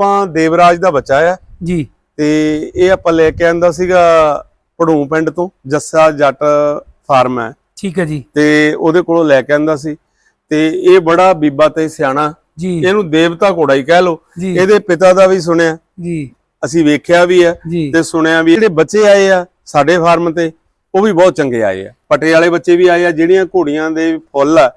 ਆਪਾਂ ਦੇਵਰਾਜ ਦਾ ਬੱਚਾ ਆ। ਜੀ। ਤੇ ਇਹ ਆਪਾਂ ਲੈ ਕੇ ਆਂਦਾ ਸੀਗਾ ਪੜੂ ਪਿੰਡ ਤੋਂ ਜੱਸਾ ਜੱਟ ਫਾਰਮ ਹੈ। ਠੀਕ ਹੈ ਜੀ। ਤੇ ਉਹਦੇ ਕੋਲੋਂ ਲੈ ਕੇ ਆਂਦਾ ਸੀ। ਤੇ ਇਹ ਬੜਾ ਬੀਬਾ ਤੇ ਸਿਆਣਾ। ਜੀ। ਇਹਨੂੰ ਦੇਵਤਾ ਘੋੜਾ ਹੀ ਕਹਿ ਲੋ ਇਹਦੇ ਪਿਤਾ ਦਾ ਵੀ ਸੁਣਿਆ। ਜੀ। ਅਸੀਂ ਵੇਖਿਆ ਵੀ ਆ ਤੇ ਸੁਣਿਆ ਵੀ ਜਿਹੜੇ ਬੱਚੇ ਆਏ ਆ ਸਾਡੇ ਫਾਰਮ ਤੇ ਉਹ ਵੀ ਬਹੁਤ ਚੰਗੇ ਆਏ ਆ। ਪਟੇ ਵਾਲੇ ਬੱਚੇ ਵੀ ਆਏ ਆ ਜਿਹੜੀਆਂ ਘੋੜੀਆਂ ਦੇ ਫੁੱਲ ਆ।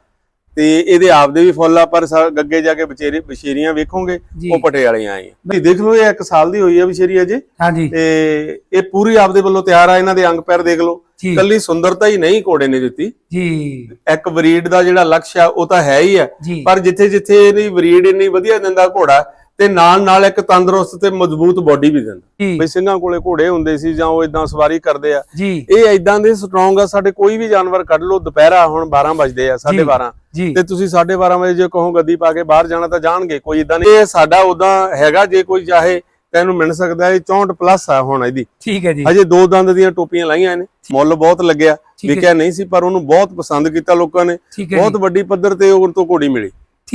ਤੇ ਇਹਦੇ ਆਪਦੇ ਵੀ ਫੁੱਲ ਆ ਪਰ ਅੱਗੇ ਜਾ ਕੇ ਬਚੇਰੇ ਬਸ਼ੇਰੀਆਂ ਵੇਖੋਗੇ ਉਹ ਪਟੇ ਵਾਲੀਆਂ ਆਈਆਂ। ਵੀ ਦੇਖ ਲਓ ਇਹ ਇੱਕ ਸਾਲ ਦੀ ਹੋਈ ਆ ਬਸ਼ੇਰੀ ਅਜੇ। ਹਾਂਜੀ। ਤੇ ਇਹ ਪੂਰੀ ਆਪਦੇ ਵੱਲੋਂ ਤਿਆਰ ਆ ਇਹਨਾਂ ਦੇ ਅੰਗ ਪੈਰ ਦੇਖ ਲਓ। ਕੱਲੀ ਸੁੰਦਰਤਾ ਹੀ ਨਹੀਂ ਘੋੜੇ ਨੇ ਦਿੱਤੀ। ਜੀ। ਇੱਕ ਬਰੀਡ ਦਾ ਜਿਹੜਾ ਲਕਸ਼ ਆ ਉਹ ਤਾਂ ਹੈ ਹੀ ਆ। ਪਰ ਜਿੱਥੇ ਜਿੱਥੇ ਇਹਦੀ ਬਰੀਡ ਇੰਨੀ ਵਧੀਆ ਦਿੰਦਾ ਘੋੜਾ ਤੇ ਨਾਲ ਨਾਲ ਇੱਕ ਤੰਦਰੁਸਤ ਤੇ ਮਜ਼ਬੂਤ ਬਾਡੀ ਵੀ ਦਿੰਦਾ। ਬਈ ਸਿੰਘਾਂ ਕੋਲੇ ਘੋੜੇ ਹੁੰਦੇ ਸੀ ਜਾਂ ਉਹ ਇਦਾਂ ਸਵਾਰੀ ਕਰਦੇ ਆ। ਇਹ ਇਦਾਂ ਦੇ ਸਟਰੋਂਗ ਆ ਸਾਡੇ ਕੋਈ ਵੀ ਜਾਨਵਰ ਕੱਢ ਲਓ ਦੁਪਹਿਰਾ ਹੁਣ 12 ਵਜਦੇ ਆ 12:30 ਜੀ ਤੇ ਤੁਸੀਂ 12:30 ਵਜੇ ਜੇ ਕਹੋ ਗੱਦੀ ਪਾ ਕੇ ਬਾਹਰ ਜਾਣਾ ਤਾਂ ਜਾਣਗੇ ਕੋਈ ਇਦਾਂ ਨਹੀਂ। ਇਹ ਸਾਡਾ ਉਦਾਂ ਹੈਗਾ ਜੇ ਕੋਈ ਚਾਹੇ ਤਾਂ ਇਹਨੂੰ ਮਿਲ ਸਕਦਾ ਹੈ 64 ਪਲੱਸ ਆ ਹੁਣ ਇਹਦੀ। ਠੀਕ ਹੈ ਜੀ। ਹਜੇ ਦੋ ਦੰਦ ਦੀਆਂ ਟੋਪੀਆਂ ਲਾਈਆਂ ਇਹਨੇ ਮੁੱਲ ਬਹੁਤ ਲੱਗਿਆ। ਵਿਕਿਆ ਨਹੀਂ ਸੀ ਪਰ ਉਹਨੂੰ ਬਹੁਤ ਪਸੰਦ ਕੀਤਾ ਲੋਕਾਂ ਨੇ। ਬਹੁਤ ਵੱਡੀ ਪੱਧਰ ਤੇ ਉਹ ਤੋਂ ਘੋੜੀ ਮਿਲੀ।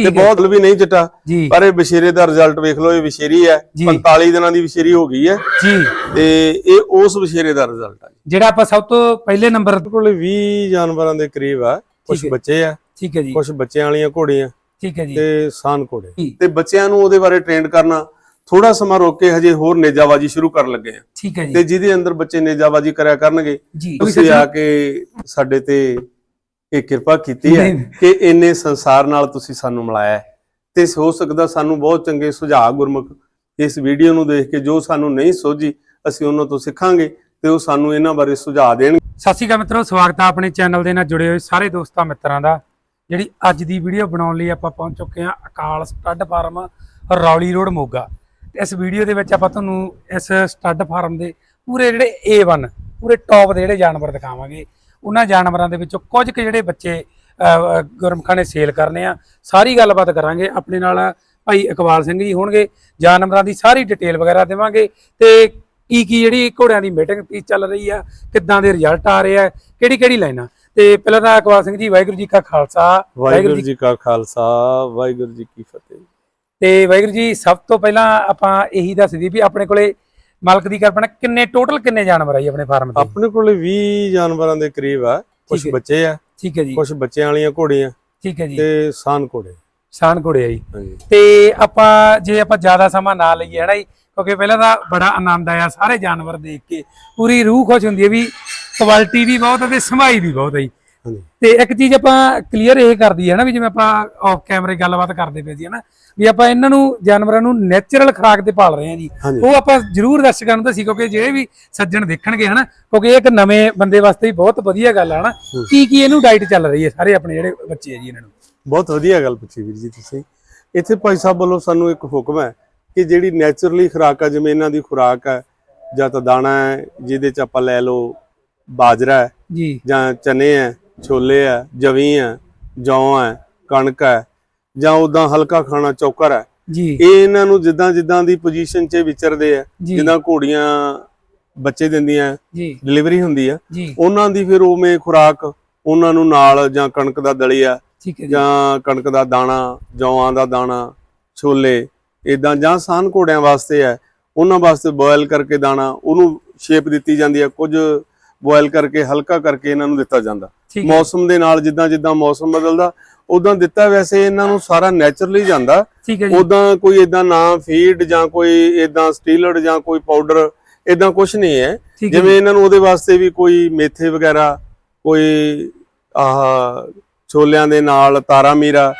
ਤੇ ਬਹੁਤ ਵੀ ਨਹੀਂ ਚਟਾ। ਪਰ ਇਹ ਬਸ਼ੇਰੇ ਦਾ ਰਿਜ਼ਲਟ ਵੇਖ ਲਓ ਇਹ ਬਸ਼ੇਰੀ ਹੈ। ਜੀ। 45 ਦਿਨਾਂ ਦੀ ਬਸ਼ੇਰੀ ਹੋ ਗਈ ਹੈ। ਜੀ। ਤੇ ਇਹ ਉਸ ਬਸ਼ੇਰੇ ਦਾ ਰਿਜ਼ਲਟ ਹੈ ਜਿਹੜਾ ਆਪਾਂ ਸਭ ਤੋਂ ਪਹਿਲੇ ਨੰਬਰ ਕੋਲੇ 20 ਜਾਨਵਰਾਂ ਦੇ ਕਰੀਬ ਆ। ਕੁਝ। ਬੱਚੇ ਆ। ਠੀਕ ਹੈ ਜੀ। ਕੁਝ ਬੱਚਿਆਂ ਵਾਲੀਆਂ ਘੋੜੀਆਂ। ਠੀਕ ਹੈ ਜੀ। ਤੇ ਸਾਨ ਘੋੜੇ। ਤੇ ਬੱਚਿਆਂ ਨੂੰ ਉਹਦੇ ਬਾਰੇ ਟ੍ਰੇਨ ਕਰਨਾ। ਥੋੜਾ ਸਮਾਂ ਰੋਕ ਕੇ ਹਜੇ ਹੋਰ ਨੇਜਾਬਾਜੀ ਸ਼ੁਰੂ ਕਰਨ ਲੱਗੇ ਆ। ਠੀਕ ਹੈ ਤੇ ਜੀ ਜਿਹਦੇ ਅੰਦਰ ਬੱਚੇ ਨੇਜਾਬਾਜੀ ਕਰਿਆ ਕਰਨਗੇ ਜੀ। ਤੁਸੀਂ ਆ ਕੇ ਸਾਡੇ ਤੇ ਇਹ ਕਿਰਪਾ ਕੀਤੀ ਹੈ। ਕਿ ਇੰਨੇ ਸੰਸਾਰ ਨਾਲ ਤੁਸੀਂ ਸਾਨੂੰ ਮਿਲਾਇਆ ਤੇ ਹੋ ਸਕਦਾ ਸਾਨੂੰ ਬਹੁਤ ਚੰਗੇ ਸੁਝਾਅ ਗੁਰਮੁਖ ਇਸ ਵੀਡੀਓ ਨੂੰ ਦੇਖ ਕੇ ਜੋ ਸਾਨੂੰ ਨਹੀਂ ਸੋਝੀ ਅਸੀਂ ਉਹਨਾਂ ਤੋਂ ਸਿੱਖਾਂਗੇ ਤੇ ਉਹ ਸਾਨੂੰ ਇਹਨਾਂ ਬਾਰੇ ਸੁਝਾਅ ਦੇਣ ਸਤਿ ਸ਼੍ਰੀ ਅਕਾਲ ਮਿੱਤਰੋ ਸਵਾਗਤ ਹੈ ਆਪਣੇ ਚੈਨਲ ਦੇ ਨਾਲ ਜੁੜੇ ਹੋਏ ਸਾਰੇ ਦੋਸਤਾਂ ਮਿੱਤਰਾਂ ਦਾ। ਜਿਹੜੀ ਅੱਜ ਦੀ ਵੀਡੀਓ ਬਣਾਉਣ ਲਈ ਆਪਾਂ ਪਹੁੰਚ ਚੁੱਕੇ ਹਾਂ Akal stud farm Rauli road Moga. ਤੇ ਇਸ ਵੀਡੀਓ ਦੇ ਵਿੱਚ ਆਪਾਂ ਤੁਹਾਨੂੰ ਇਸ ਸਟੱਡ ਫਾਰਮ ਦੇ ਪੂਰੇ ਜਿਹੜੇ A1 ਪੂਰੇ ਟੌਪ ਦੇ ਜਿਹੜੇ ਜਾਨਵਰ ਦਿਖਾਵਾਂਗੇ। ਉਹਨਾਂ ਜਾਨਵਰਾਂ ਦੇ ਵਿੱਚੋਂ ਕੁਝ ਕੁ ਜਿਹੜੇ ਬੱਚੇ ਅਹ, ਗੁਰਮੁਖਾਂ ਨੇ ਸੇਲ ਕਰਨੇ ਆ। ਸਾਰੀ ਗੱਲਬਾਤ ਕਰਾਂਗੇ ਆਪਣੇ ਨਾਲ ਭਾਈ ਇਕਬਾਲ ਸਿੰਘ ਜੀ ਹੋਣਗੇ। ਜਾਨਵਰਾਂ ਦੀ ਸਾਰੀ ਡਿਟੇਲ ਵਗੈਰਾ ਦੇਵਾਂਗੇ। ਤੇ ਕੀ ਕੀ ਜਿਹੜੀ ਘੋੜਿਆਂ ਦੀ ਮੀਟਿੰਗ ਪੀਸ ਚੱਲ ਰਹੀ ਆ ਕਿੱਦਾਂ ਦੇ ਰਿਜ਼ਲਟ ਆ ਰਹੇ ਆ ਕਿਹੜੀ ਕਿਹੜੀ ਲਾਈਨਾਂ। ਤੇ ਪਹਿਲਾਂ ਤਾਂ ਇਕਬਾਲ ਸਿੰਘ ਜੀ ਵਾਹਿਗੁਰੂ ਜੀ ਕਾ ਖਾਲਸਾ ਵਾਹਿਗੁਰੂ ਜੀ ਕਾ ਖਾਲਸਾ ਵਾਹਿਗੁਰੂ ਜੀ ਕੀ ਫਤਿਹ। ਤੇ ਵਾਹਿਗੁਰੂ ਜੀ ਸਭ ਤੋਂ ਪਹਿਲਾਂ ਆਪਾਂ ਇਹੀ ਦੱਸ ਦਈਏ ਵੀ ਆਪਣੇ ਕੋਲੇ ਮਾਲਕ ਦੀ ਕਿਰਪਾ ਨਾਲ ਕਿੰਨੇ ਟੋਟਲ ਕਿੰਨੇ ਜਾਨਵਰ ਆ ਜੀ ਆਪਣੇ ਫਾਰਮ ਤੇ? ਆਪਣੇ ਕੋਲੇ 20 ਜਾਨਵਰਾਂ ਦੇ ਕਰੀਬ ਆ ਕੁਝ। ਬੱਚੇ ਆ ਠੀਕ ਹੈ ਜੀ। ਕੁਝ ਬੱਚਿਆਂ ਵਾਲੀਆਂ ਘੋੜੀਆਂ ਠੀਕ ਹੈ ਜੀ। ਤੇ ਸਾਨ ਘੋੜੇ। ਸ਼ਾਨ ਘੋੜੇ ਆ ਜੀ। ਤੇ ਆਪਾਂ ਜੇ ਆਪਾਂ ਜ਼ਿਆਦਾ ਸਮਾਂ ਨਾ ਲਈਏ ਹਨਾ ਜੀ ਕਿਉਂਕਿ ਪਹਿਲਾਂ ਤਾਂ ਬੜਾ ਆਨੰਦ ਆਇਆ ਸਾਰੇ ਜਾਨਵਰ ਦੇਖ ਕੇ ਪੂਰੀ ਰੂਹ ਖੁਸ਼ ਹੁੰਦੀ ਹੈ ਵੀ ਕੁਆਲਿਟੀ ਵੀ ਬਹੁਤ ਹੈ ਤੇ ਸਮਾਈ ਵੀ ਬਹੁਤ ਹੈ ਜੀ। ਤੇ ਇੱਕ ਚੀਜ਼ ਆਪਾਂ ਕਲੀਅਰ ਇਹ ਕਰਦੀ ਹੈ ਨਾ ਵੀ ਜਿਵੇਂ ਆਪਾਂ ਆਫ ਕੈਮਰੇ ਗੱਲਬਾਤ ਕਰਦੇ ਪਏ ਸੀ ਹਨਾ ਵੀ ਆਪਾਂ ਇਹਨਾਂ ਨੂੰ ਜਾਨਵਰਾਂ ਨੂੰ ਨੇਚਰਲ ਖੁਰਾਕ ਤੇ ਪਾਲ ਰਹੇ ਹਾਂ ਜੀ। ਉਹ ਆਪਾਂ ਜ਼ਰੂਰ ਦਰਸ਼ਕਾਂ ਨੂੰ ਦੱਸੀ ਕਿਉਂਕਿ ਜਿਹੜੇ ਵੀ ਸੱਜਣ ਦੇਖਣਗੇ ਹਨਾ ਕਿਉਂਕਿ ਇਹ ਇੱਕ ਨਵੇਂ ਬੰਦੇ ਵਾਸਤੇ ਵੀ ਬਹੁਤ ਵਧੀਆ ਗੱਲ ਆ ਹਨਾ ਕੀ ਕੀ ਇਹਨੂੰ ਡਾਈਟ ਚੱਲ ਰਹੀ ਹੈ ਸਾਰੇ ਆਪਣੇ ਜਿਹੜੇ ਬੱਚੇ ਆ ਜੀ ਇਹਨਾਂ ਨੂੰ। ਬਹੁਤ ਵਧੀਆ ਗੱਲ ਪੁੱਛੀ ਵੀਰ ਜੀ ਤੁਸੀਂ। ਇੱਥੇ ਭਾਈ ਸਾਹਿਬ ਵੱਲੋਂ ਸਾਨੂੰ ਇੱਕ ਹੁਕਮ ਹੈ ਕਿ ਜਿਹੜੀ ਨੇਚਰਲੀ ਖੁਰਾਕ ਆ ਜਿਵੇਂ ਇਹਨਾਂ ਦੀ ਖੁਰਾਕ ਹੈ ਜਾਂ ਤਾਂ ਦਾਣਾ ਹੈ ਜਿਹਦੇ ਚ ਆਪਾਂ ਲੈ ਲਓ ਬਾਜਰਾ ਹੈ ਜੀ। ਜਾਂ ਚਨੇ ਹੈ ਛੋਲੇ ਹੈ ਜਵੀਂ ਹੈ ਜੌਂ ਹੈ ਕਣਕ ਹੈ ਜਾਂ ਉਦਾਂ ਹਲਕਾ ਖਾਣਾ ਚੌਕਰ ਹੈ ਜੀ। ਇਹ ਇਹਨਾਂ ਨੂੰ ਜਿੱਦਾਂ ਜਿੱਦਾਂ ਦੀ ਪੋਜੀਸ਼ਨ 'ਚ ਵਿਚਰਦੇ ਆ ਜਿੱਦਾਂ ਘੋੜੀਆਂ ਬੱਚੇ ਦਿੰਦੀਆਂ ਡਿਲੀਵਰੀ ਹੁੰਦੀ ਆ ਉਹਨਾਂ ਦੀ ਫਿਰ ਉਵੇਂ ਖੁਰਾਕ ਉਹਨਾਂ ਨੂੰ ਨਾਲ ਜਾਂ ਕਣਕ ਦਾ ਦਲੀਆ ਜੀ। ਕਣਕ ਦਾ ਦਾਣਾ ਜੌਆਂ ਦਾ ਦਾਣਾ ਛੋਲੇ ਇਦਾਂ ਜਾਂ ਸਾਨ ਘੋੜਿਆਂ ਵਾਸਤੇ ਹੈ ਉਹਨਾਂ ਵਾਸਤੇ ਬੋਇਲ ਕਰਕੇ ਦਾਣਾ ਉਹਨੂੰ ਸ਼ੇਪ ਦਿੱਤੀ ਜਾਂਦੀ ਹੈ ਕੁਝ ਬੋਇਲ ਕਰਕੇ ਹਲਕਾ ਕਰਕੇ ਇਹਨਾਂ ਨੂੰ ਦਿੱਤਾ ਜਾਂਦਾ। ਮੌਸਮ ਦੇ ਨਾਲ ਜਿੱਦਾਂ ਜਿੱਦਾਂ ਮੌਸਮ ਬਦਲਦਾ ਉਦਾਂ ਦਿੱਤਾ ਵੈਸੇ ਇਹਨਾਂ ਨੂੰ ਸਾਰਾ ਨੇਚਰਲੀ ਜਾਂਦਾ। ਉਦਾਂ ਕੋਈ ਇਦਾਂ ਨਾ ਫੀਡ ਜਾਂ ਕੋਈ ਇਦਾਂ ਸਟੀਲਡ ਜਾਂ ਕੋਈ ਪਾਊਡਰ ਇਦਾਂ ਕੁਝ ਨਹੀਂ ਹੈ। ਜਿਵੇਂ ਇਹਨਾਂ ਨੂੰ ਉਹਦੇ ਵਾਸਤੇ ਵੀ ਕੋਈ ਮੇਥੇ ਵਗੈਰਾ ਕੋਈ ਆਹ ਛੋਲਿਆਂ ਦੇ ਨਾਲ ਤਾਰਾ ਮੀਰਾ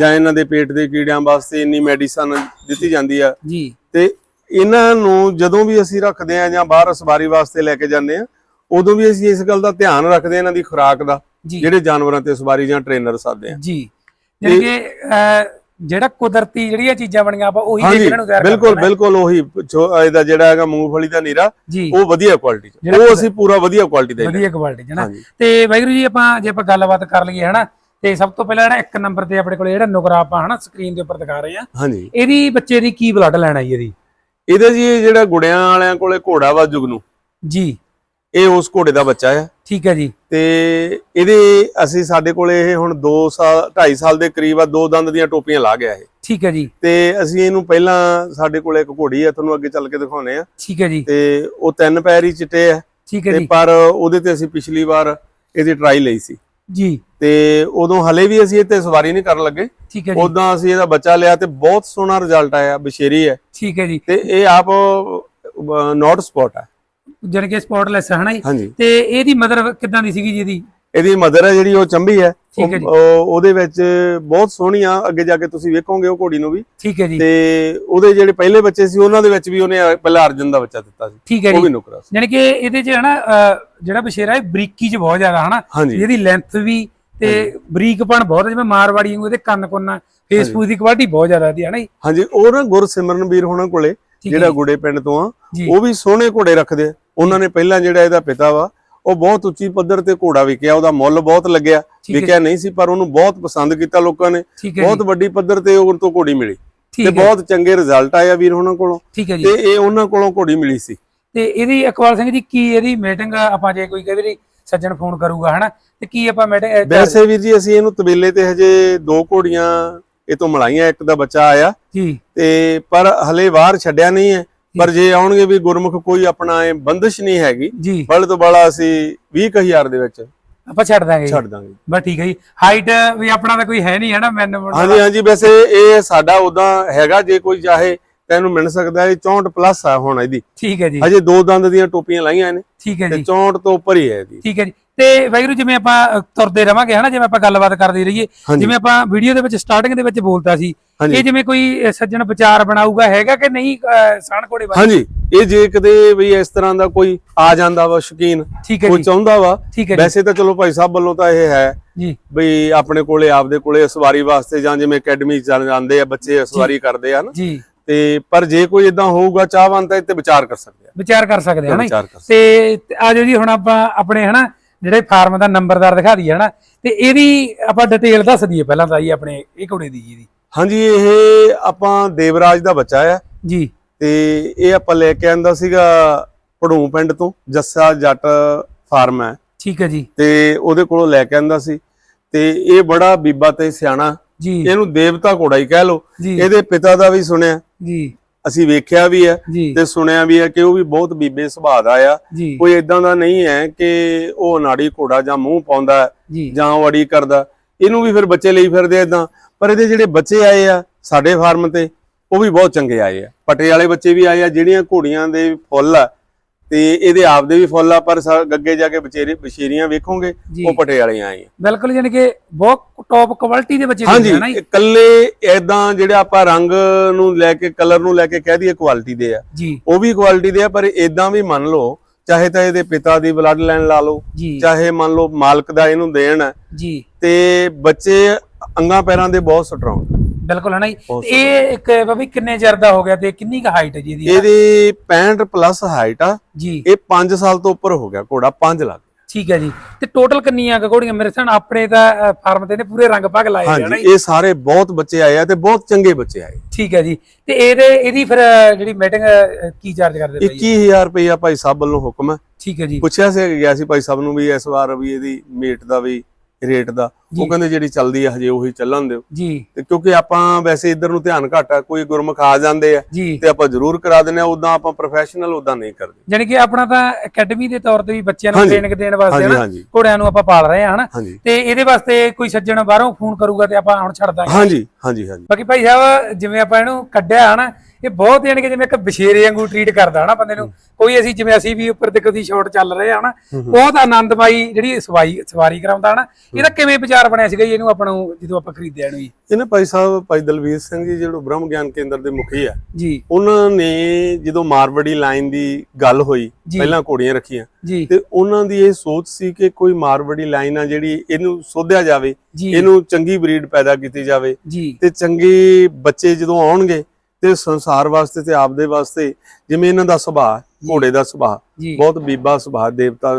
ਜਾਂ ਇਹਨਾਂ ਦੇ ਪੇਟ ਦੇ ਕੀੜਿਆਂ ਵਾਸਤੇ ਇੰਨੀ ਮੈਡੀਸਨ ਦਿੱਤੀ ਜਾਂਦੀ ਆ। ਜੀ। ਤੇ ਇਹਨਾਂ ਨੂੰ ਜਦੋਂ ਵੀ ਅਸੀਂ ਰੱਖਦੇ ਆ ਜਾਂ ਬਾਹਰ ਸਵਾਰੀ ਵਾਸਤੇ ਲੈ ਕੇ ਜਾਂਦੇ ਆ ਉਦੋਂ ਵੀ ਅਸੀਂ ਇਸ ਗੱਲ ਦਾ ਧਿਆਨ ਰੱਖਦੇ ਆ ਇਹਨਾਂ ਦੀ ਖੁਰਾਕ ਦਾ ਜਿਹੜੇ ਜਾਨਵਰਾਂ ਤੇ ਸਵਾਰੀ ਜਾਂ ਟ੍ਰੇਨਰ ਸਾਦੇ ਆ। ਜੀ। ਜਾਣੀ ਕਿ ਜਿਹੜਾ ਕੁਦਰਤੀ ਜਿਹੜੀਆਂ ਚੀਜ਼ਾਂ ਬਣੀਆਂ ਆਪਾਂ ਉਹੀ ਦੇ ਇਹਨਾਂ ਨੂੰ ਤਿਆਰ ਬਿਲਕੁਲ। ਬਿਲਕੁਲ ਉਹੀ ਇਹਦਾ ਜਿਹੜਾ ਹੈਗਾ ਮੂੰਗਫਲੀ ਦਾ ਨੀਰਾ ਉਹ ਵਧੀਆ ਕੁਆਲਿਟੀ ਜਿਹੜਾ ਉਹ ਅਸੀਂ ਪੂਰਾ ਵਧੀਆ ਕੁਆਲਿਟੀ ਦਾ ਵਧੀਆ ਕੁਆਲਿਟੀ ਹੈ ਨਾ। ਤੇ ਵਾਹਿਗੁਰੂ ਜੀ ਆਪਾਂ ਜੇ ਆਪਾਂ ਗੱਲਬਾਤ ਕਰ ਲਈਏ ਹਨਾ ਤੇ ਸਭ ਤੋਂ ਪਹਿਲਾਂ ਜਿਹੜਾ ਇੱਕ ਨੰਬਰ ਤੇ ਆਪਣੇ ਕੋਲ ਜਿਹੜਾ ਨੁਕਰਾ ਆਪਾਂ ਹਨਾ ਸਕਰੀਨ ਦੇ ਉੱਪਰ ਦਿਖਾ ਰਹੇ ਆ ਹਾਂਜੀ। ਇਹਦੀ ਬੱਚੇ ਦੀ ਕੀ ਬਲੱਡ ਲੈਣਾ ਜੀ ਇਹਦੀ? ਇਹਦੇ ਜੀ ਜਿਹੜਾ ਗੁੜਿਆਂ ਵਾਲਿਆਂ ਕੋਲੇ ਘੋੜਾ ਵਾ ਜੁਗਨੂ। ਜੀ। ਇਹ ਉਸ ਘੋੜੇ ਦਾ ਬੱਚਾ ਆ। ਠੀਕ ਹੈ ਜੀ। ਤੇ ਇਹਦੇ ਅਸੀਂ ਸਾਡੇ ਕੋਲੇ ਇਹ ਹੁਣ 2 ਸਾਲ 2.5 ਸਾਲ ਦੇ ਕਰੀਬ ਆ ਦੋ ਦੰਦ ਦੀਆਂ ਟੋਪੀਆਂ ਲਾ ਗਿਆ ਇਹ। ਠੀਕ ਹੈ ਜੀ। ਤੇ ਅਸੀਂ ਇਹਨੂੰ ਪਹਿਲਾਂ ਸਾਡੇ ਕੋਲੇ ਇੱਕ ਘੋੜੀ ਆ ਤੁਹਾਨੂੰ ਅੱਗੇ ਚੱਲ ਕੇ ਦਿਖਾਉਨੇ ਆ। ਠੀਕ ਹੈ ਜੀ। ਤੇ ਉਹ ਤਿੰਨ ਪੈਰ ਹੀ ਚਿੱਟੇ ਆ। ਠੀਕ ਹੈ ਤੇ ਜੀ। ਪਰ ਉਹਦੇ ਤੇ ਅਸੀਂ ਪਿਛਲੀ ਵਾਰ ਇਹਦੀ ਟਰਾਈ ਲਈ ਸੀ। ਜੀ। ਤੇ ਉਦੋਂ ਹਲੇ ਵੀ ਅਸੀਂ ਇਹ ਤੇ ਸਵਾਰੀ ਨਹੀਂ ਕਰਨ ਲੱਗੇ। ਠੀਕ ਹੈ ਜੀ। ਉਦਾਂ ਅਸੀਂ ਇਹਦਾ ਬੱਚਾ ਲਿਆ ਤੇ ਬਹੁਤ ਸੋਹਣਾ ਰਿਜ਼ਲਟ ਆਇਆ ਬਸ਼ੇਰੀ ਹੈ। ਠੀਕ ਹੈ ਜੀ। ਤੇ ਇਹ ਆਪ ਨਾਟ ਸਪੌਟ ਹੈ ਜਾਣੀ ਕਿ ਸਪੌਟਲੈਸ ਹੈ ਹਨਾ ਜੀ? ਤੇ ਇਹਦੀ ਮਦਰ ਕਿੱਦਾਂ ਦੀ ਸੀਗੀ ਜੀ ਇਹਦੀ? ਇਹਦੀ ਮਦਰ ਹੈ ਜਿਹੜੀ ਉਹ ਚੰਬੀ ਹੈ। ਜੀ। ਉਹਦੇ ਵਿੱਚ ਬਹੁਤ ਸੋਹਣੀ ਆ ਅੱਗੇ ਜਾ ਕੇ ਤੁਸੀਂ ਵੇਖੋਗੇ ਉਹ ਘੋੜੀ ਨੂੰ ਵੀ। ਠੀਕ ਹੈ ਜੀ। ਤੇ ਉਹਦੇ ਜਿਹੜੇ ਪਹਿਲੇ ਬੱਚੇ ਸੀ ਉਹਨਾਂ ਦੇ ਵਿੱਚ ਵੀ ਉਹਨੇ ਪਹਿਲਾਂ ਅਰਜਨ ਦਾ ਬੱਚਾ ਦਿੱਤਾ ਸੀ। ਠੀਕ ਹੈ ਉਹ ਵੀ ਜੀ ਨੁਕਰਾ ਸੀ। ਜਾਣੀ ਕਿ ਇਹਦੇ 'ਚ ਹਨਾ ਜਿਹੜਾ ਬਸ਼ੇਰਾ ਹੈ ਬਰੀਕੀ 'ਚ ਬਹੁਤ ਜ਼ਿਆਦਾ ਹਨਾ? ਇਹਦੀ ਲੈਂਥ ਵੀ ਤੇ ਬਰੀਕਪਣ ਬਹੁਤ ਜਿਵੇਂ ਮਾਰਵਾੜੀ ਵਾਂਗੂ ਇਹਦੇ ਕੰਨ ਕੁੰਨਾ ਫੇਸਬੁੱਕ ਦੀ ਕੁਆਲਿਟੀ ਬਹੁਤ ਜ਼ਿਆਦਾ ਦੀ ਹਨਾ ਜੀ? ਹਾਂਜੀ ਉਹ ਨਾ ਗੁਰਸਿਮਰਨ ਵੀਰ ਹੋਣਾ ਕੋਲੇ ਜਿਹੜਾ। ਗੁੜੇ ਪਿੰਡ ਤੋਂ ਆ ਉਹ ਵੀ ਸੋਹਣੇ ਘੋੜੇ ਰੱਖਦੇ ਉਹਨਾਂ ਨੇ ਪਹਿਲਾਂ ਜਿਹੜਾ ਇਹਦਾ ਪਿਤਾ ਵਾ ਉਹ ਬਹੁਤ ਉੱਚੀ ਪੱਧਰ ਤੇ ਘੋੜਾ ਵਿਕਿਆ ਉਹਦਾ ਮੁੱਲ ਬਹੁਤ ਲੱਗਿਆ। ਵਿਕਿਆ ਨਹੀਂ ਸੀ ਪਰ ਉਹਨੂੰ ਬਹੁਤ ਪਸੰਦ ਕੀਤਾ ਲੋਕਾਂ ਨੇ। ਬਹੁਤ ਵੱਡੀ ਪੱਧਰ ਤੇ ਉਹ ਤੋਂ ਘੋੜੀ ਮਿਲੀ। ਤੇ ਬਹੁਤ ਚੰਗੇ ਰਿਜ਼ਲਟ ਆਇਆ ਵੀਰ ਉਹਨਾਂ ਕੋਲੋਂ। ਤੇ ਇਹ ਉਹਨਾਂ ਕੋਲੋਂ ਘੋੜੀ ਮਿਲੀ ਸੀ। ਤੇ ਇਹਦੀ ਅਕਵਾਲ ਸਿੰਘ ਜੀ ਕੀ ਇਹਦੀ ਮੀਟਿੰਗ ਆਪਾਂ ਜੇ ਕੋਈ ਕਹੇ ਵੀ ਸੱਜਣ ਫੋਨ ਕਰੂਗਾ ਹਨਾ? ਤੇ ਕੀ ਆਪਾਂ ਮੀਟਿੰਗ ਵੈਸੇ ਵੀਰ ਜੀ ਅਸੀਂ ਇਹਨੂੰ ਤਬੇਲੇ ਤੇ ਹਜੇ ਦੋ ਘੋੜੀਆਂ ਇਹ ਤੋਂ ਮਲਾਈਆਂ ਇੱਕ ਦਾ ਬੱਚਾ ਆਇਆ ਜੀ। ਤੇ ਪਰ ਹਲੇ ਬਾਹਰ ਛੱਡਿਆ ਨਹੀਂ ਹੈ। ਪਰ ਜੇ ਆਉਣਗੇ ਵੀ ਗੁਰਮੁਖ ਕੋਈ ਆਪਣਾ ਇਹ ਬੰਦਿਸ਼ ਨਹੀਂ ਹੈਗੀ ਬੜੇ ਤੋਂ ਬੜਾ ਅਸੀਂ 20000 ਦੇ ਵਿੱਚ ਆਪਾਂ ਛੱਡ ਦਾਂਗੇ ਛੱਡ ਦਾਂਗੇ। ਬਸ ਠੀਕ ਹੈ ਜੀ। ਹਾਈਟ ਵੀ ਆਪਣਾ ਤਾਂ ਕੋਈ ਹੈ ਨਹੀਂ ਹਨਾ ਮੈਨੂੰ ਹਾਂਜੀ ਹਾਂਜੀ ਵੈਸੇ ਇਹ ਸਾਡਾ ਉਦਾਂ ਹੈਗਾ ਜੇ ਕੋਈ ਚਾਹੇ ਤੈਨੂੰ ਮਿਲ ਸਕਦਾ ਹੈ 64 ਪਲੱਸ ਆ ਹੁਣ ਇਹਦੀ। ਠੀਕ ਹੈ ਜੀ। ਹਜੇ ਦੋ ਦੰਦ ਦੀਆਂ ਟੋਪੀਆਂ ਲਾਈਆਂ ਨੇ ਠੀਕ ਹੈ ਤੇ ਜੀ। 64 ਤੋਂ ਉੱਪਰ ਹੀ ਹੈ ਇਹਦੀ। ਠੀਕ ਹੈ ਜੀ। ਤੇ ਵਾਹਿਗੁਰੂ ਜਿਵੇਂ ਆਪਾਂ ਤੁਰਦੇ ਰਵਾਂਗੇ ਹਨਾ? ਜਿਵੇਂ ਆਪਾਂ ਗੱਲਬਾਤ ਕਰਦੇ ਰਹੀਏ। ਜਿਵੇਂ ਆਪਾਂ ਵੀਡੀਓ ਦੇ ਵਿੱਚ ਸਟਾਰਟਿੰਗ ਦੇ ਵਿੱਚ ਬੋਲਤਾ ਸੀ। ਇਹ ਜਿਵੇਂ ਕੋਈ ਸੱਜਣ ਵਿਚਾਰ ਬਣਾਊਗਾ ਹੈਗਾ ਕਿ ਨਹੀਂ ਸਾਣ ਘੋੜੇ ਬਾਰੇ? ਹਾਂਜੀ। ਇਹ ਜੇ ਕਦੇ ਵੀ ਇਸ ਤਰ੍ਹਾਂ ਦਾ ਕੋਈ ਆ ਜਾਂਦਾ ਵਾ ਸ਼ੌਕੀਨ ਕੋਈ ਚਾਹੁੰਦਾ ਵਾ ਵੈਸੇ ਤਾਂ ਚਲੋ ਭਾਈ ਸਾਹਿਬ ਵੱਲੋਂ ਤਾਂ ਇਹ ਹੈ ਜੀ। ਵੀ ਆਪਣੇ ਕੋਲੇ ਆਪਦੇ ਕੋਲੇ ਸਵਾਰੀ ਵਾਸਤੇ ਜਾਂ ਜਿਵੇਂ ਅਕੈਡਮੀ ਚੱਲ ਜਾਂਦੇ ਆ ਬੱਚੇ ਸਵਾਰੀ ਕਰਦੇ ਆ ਨਾ ਜੀ। ਤੇ ਪਰ ਜੇ ਕੋਈ ਇਦਾਂ ਹੋਊਗਾ ਚਾਹਵਾਨ ਤਾਂ ਇੱਥੇ ਵਿਚਾਰ ਕਰ ਸਕਦੇ ਆ। ਵਿਚਾਰ ਕਰ ਸਕਦੇ? ਵਿਚਾਰ ਕਰ ਤੇ ਆਜੋ ਜੀ ਹੁਣ ਆਪਾਂ ਆਪਣੇ ਹਨਾ ਜਿਹੜੇ ਫਾਰਮ ਦਾ ਨੰਬਰਦਾਰ ਦਿਖਾ ਦਈਏ ਹਨਾ? ਤੇ ਇਹਦੀ ਆਪਾਂ ਡਿਟੇਲ ਦੱਸ ਦਈਏ ਪਹਿਲਾਂ ਤਾਂ ਜੀ ਆਪਣੇ ਇਹ ਘੋੜੇ ਦੀ ਜੀ ਹਾਂਜੀ ਇਹ ਆਪਾਂ ਦੇਵਰਾਜ ਦਾ ਬੱਚਾ ਆ। ਜੀ। ਤੇ ਇਹ ਆਪਾਂ ਲੈ ਕੇ ਆਂਦਾ ਸੀਗਾ ਪੜੂ ਪਿੰਡ ਤੋਂ ਜੱਸਾ ਜੱਟ ਫਾਰਮ ਹੈ। ਠੀਕ ਹੈ ਜੀ। ਤੇ ਉਹਦੇ ਕੋਲੋਂ ਲੈ ਕੇ ਆਂਦਾ ਸੀ। ਤੇ ਇਹ ਬੜਾ ਬੀਬਾ ਤੇ ਸਿਆਣਾ। ਜੀ। ਇਹਨੂੰ ਦੇਵਤਾ ਘੋੜਾ ਹੀ ਕਹਿ ਲੋ ਇਹਦੇ ਪਿਤਾ ਦਾ ਵੀ ਸੁਣਿਆ। ਜੀ। ਅਸੀਂ ਵੇਖਿਆ ਵੀ ਹੈ ਤੇ ਸੁਣਿਆ ਵੀ ਹੈ ਕਿ ਉਹ ਵੀ ਬਹੁਤ ਬੀਬੇ ਸੁਭਾਅ ਦਾ ਆ। ਕੋਈ ਇਦਾਂ ਦਾ ਨਹੀਂ ਹੈ ਕਿ ਉਹ ਨਾੜੀ ਘੋੜਾ ਜਾਂ ਮੂੰਹ ਪਾਉਂਦਾ ਜੀ। ਅੜੀ ਕਰਦਾ। ਇਹਨੂੰ ਵੀ ਫਿਰ ਬੱਚੇ ਲਈ ਫਿਰਦੇ ਇਦਾਂ ਪਰ ਇਹਦੇ ਜਿਹੜੇ ਬੱਚੇ ਆਏ ਆ ਸਾਡੇ ਫਾਰਮ ਤੇ ਉਹ ਵੀ ਬਹੁਤ ਚੰਗੇ ਆਏ ਆ। ਪਟੇ ਵਾਲੇ ਬੱਚੇ ਵੀ ਆਏ ਆ ਜਿਹੜੀਆਂ ਘੋੜੀਆਂ ਦੇ ਫੁੱਲ ਆ ਤੇ ਇਹਦੇ ਆਪਦੇ ਵੀ ਫੁੱਲ ਆ ਪਰ ਅੱਗੇ ਜਾ ਕੇ ਬਚੇਰੇ ਬਸ਼ੇਰੀਆਂ ਵੇਖੋਗੇ। ਉਹ ਪਟੇ ਵਾਲੀਆਂ ਆਈਆਂ। ਬਿਲਕੁਲ ਯਾਨੀ ਕਿ ਬਹੁਤ ਟੌਪ ਕੁਆਲਿਟੀ ਦੇ ਬੱਚੇ ਹਾਂਜੀ ਹੁੰਦੇ ਆ ਨਾ ਜੀ? ਇਕੱਲੇ ਐਦਾਂ ਜਿਹੜੇ ਆਪਾਂ ਰੰਗ ਨੂੰ ਲੈ ਕੇ ਕਲਰ ਨੂੰ ਲੈ ਕੇ ਕਹਿ ਦਈਏ ਕੁਆਲਿਟੀ ਦੇ ਆ। ਉਹ ਵੀ ਕੁਆਲਿਟੀ ਦੇ ਆ ਪਰ ਐਦਾਂ ਵੀ ਮੰਨ ਲਓ ਚਾਹੇ ਤਾਂ ਇਹਦੇ ਪਿਤਾ ਦੀ ਬਲੱਡ ਲਾਈਨ ਲਾ ਲਓ ਚਾਹੇ ਮੰਨ ਲਓ ਮਾਲਕ ਦਾ ਇਹਨੂੰ ਦੇਣ। ਹੈ ਜੀ। ਤੇ ਬੱਚੇ ਅੰਗਾਂ ਪੈਰਾਂ ਦੇ ਬਹੁਤ ਸਟਰੋਂਗ ਬਿਲਕੁਲ ਹੈ ਨਾ ਜੀ? ਤੇ ਇਹ ਇੱਕ ਬਾਬੀ ਕਿੰਨੇ ਚਿਰ ਦਾ ਹੋ ਗਿਆ ਤੇ ਕਿੰਨੀ ਕੁ ਹਾਈਟ ਹੈ ਜੀ ਇਹਦੀ? ਇਹਦੀ 65 ਪਲੱਸ ਹਾਈਟ ਆ। ਜੀ। ਇਹ 5 ਸਾਲ ਤੋਂ ਉੱਪਰ ਹੋ ਗਿਆ ਘੋੜਾ 5 ਲੱਖ। ਠੀਕ ਹੈ ਜੀ। ਤੇ ਟੋਟਲ ਕਿੰਨੀਆਂ ਘੋੜੀਆਂ? ਮੇਰੇ ਸਾਨ ਆਪਣੇ ਤਾਂ ਫਾਰਮ ਤੇ ਨੇ ਪੂਰੇ ਰੰਗ ਪੱਗ ਲਾਏ ਹੋਏ ਆ ਨਾ ਹਾਂਜੀ? ਇਹ ਸਾਰੇ ਬਹੁਤ ਬੱਚੇ ਆਏ ਆ ਤੇ ਬਹੁਤ ਚੰਗੇ ਬੱਚੇ ਆਏ। ਠੀਕ ਹੈ ਜੀ। ਤੇ ਇਹਦੇ ਇਹਦੀ ਫਿਰ ਜਿਹੜੀ ਮੀਟਿੰਗ ਕੀ ਚਾਰਜ ਕਰਦੇ ਭਾਈ 21000 ਰੁਪਇਆ ਭਾਈ ਸਾਹਿਬ ਵੱਲੋਂ ਹੁਕਮ ਹੈ। ਠੀਕ ਹੈ ਜੀ। ਪੁੱਛਿਆ ਸੀ ਗਿਆ ਸੀ ਭਾਈ ਸਾਹਿਬ ਨੂੰ ਵੀ ਇਸ ਵਾਰ ਵੀ ਇਹਦੀ ਮੀਟ ਦਾ ਵੀ ਰੇਟ ਦਾ। ਉਹ ਕਹਿੰਦੇ ਜਿਹੜੀ ਚੱਲਦੀ ਆ ਹਜੇ ਉਹੀ ਚੱਲਣ ਦਿਓ ਜੀ। ਤੇ ਕਿਉਂਕਿ ਆਪਾਂ ਵੈਸੇ ਇੱਧਰ ਨੂੰ ਧਿਆਨ ਘੱਟ ਆ ਕੋਈ ਗੁਰਮੁਖ ਆ ਜਾਂਦੇ ਆ ਤੇ ਆਪਾਂ ਜ਼ਰੂਰ ਕਰਾ ਦਿੰਦੇ ਆ ਉਦਾਂ ਆਪਾਂ ਪ੍ਰੋਫੈਸ਼ਨਲ ਉਦਾਂ ਨਹੀਂ ਕਰਦੇ। ਜਾਣੀ ਕਿ ਆਪਣਾ ਤਾਂ ਅਕੈਡਮੀ ਦੇ ਤੌਰ ਤੇ ਵੀ ਬੱਚਿਆਂ ਨੂੰ। ਟ੍ਰੇਨਿੰਗ ਦੇਣ ਵਾਸਤੇ ਹਾਂਜੀ ਨਾ ਹਾਂਜੀ। ਘੋੜਿਆਂ ਨੂੰ ਆਪਾਂ ਪਾਲ ਰਹੇ ਹਾਂ ਹਨਾ। ਤੇ ਇਹਦੇ ਵਾਸਤੇ ਕੋਈ ਸੱਜਣ ਬਾਹਰੋਂ ਫੋਨ ਕਰੂਗਾ ਤੇ ਆਪਾਂ ਹੁਣ ਛੱਡ ਦਾਂਗੇ। ਹਾਂਜੀ ਹਾਂਜੀ ਹਾਂਜੀ। ਬਾਕੀ ਭਾਈ ਸਾਹਿਬ ਜਿਵੇਂ ਆਪਾਂ ਇਹਨੂੰ ਕੱਢਿਆ ਹਨਾ ਇਹ ਬਹੁਤ ਯਾਨੀ ਕਿ ਜਿਵੇਂ ਇੱਕ ਬਸ਼ੇਰੇ ਵਾਂਗੂ ਟ੍ਰੀਟ ਕਰਦਾ ਹਨਾ ਬੰਦੇ ਨੂੰ। ਕੋਈ ਅਸੀਂ ਜਿਵੇਂ ਅਸੀਂ ਵੀ ਉੱਪਰ ਤੇ ਕਦੀ ਸ਼ਾਟ ਚੱਲ ਰਹੇ ਆ ਹਨਾ। ਬਹੁਤ ਆਨੰਦਮਈ ਜਿਹੜੀ ਸਵਾਈ ਸਵਾਰੀ ਕਰਾਉਂਦਾ ਹਨਾ। ਇਹਦਾ ਕਿਵੇਂ ਵਿਚਾਰ ਬਣਿਆ ਸੀਗਾ ਜੀ ਇਹਨੂੰ ਆਪਾਂ ਨੂੰ ਜਦੋਂ ਆਪਾਂ ਖਰੀਦਿਆ ਇਹਨੂੰ ਜੀ? ਇਹਨਾਂ ਭਾਈ ਸਾਹਿਬ ਭਾਈ ਦਲਵੀਰ ਸਿੰਘ ਜੀ ਜਿਹੜੇ ਬ੍ਰਹਮ ਗਿਆਨ ਕੇਂਦਰ ਦੇ ਮੁਖੀ ਆ ਜੀ। ਉਹਨਾਂ ਨੇ ਜਦੋਂ ਮਾਰਵੜੀ ਲਾਈਨ ਦੀ ਗੱਲ ਹੋਈ। ਪਹਿਲਾਂ ਘੋੜੀਆਂ ਰੱਖੀਆਂ ਤੇ ਉਹਨਾਂ ਦੀ ਇਹ ਸੋਚ ਸੀ ਕਿ ਕੋਈ ਮਾਰਵੜੀ ਲਾਈਨ ਆ ਜਿਹੜੀ ਇਹਨੂੰ ਸੋਧਿਆ ਜਾਵੇ ਇਹਨੂੰ ਚੰਗੀ ਬਰੀਡ ਪੈਦਾ ਕੀਤੀ ਜਾਵੇ। ਤੇ ਚੰਗੇ ਬੱਚੇ ਜਦੋਂ ਆਉਣਗੇ ਤੇ ਸੰਸਾਰ ਵਾਸਤੇ ਤੇ ਆਪਦੇ ਵਾਸਤੇ ਜਿਵੇਂ ਇਹਨਾਂ ਦਾ ਸੁਭਾਅ ਘੋੜੇ ਦਾ ਸੁਭਾਅ ਬਹੁਤ ਬੀਬਾ ਸੁਭਾਅ ਦੇਵਤਾ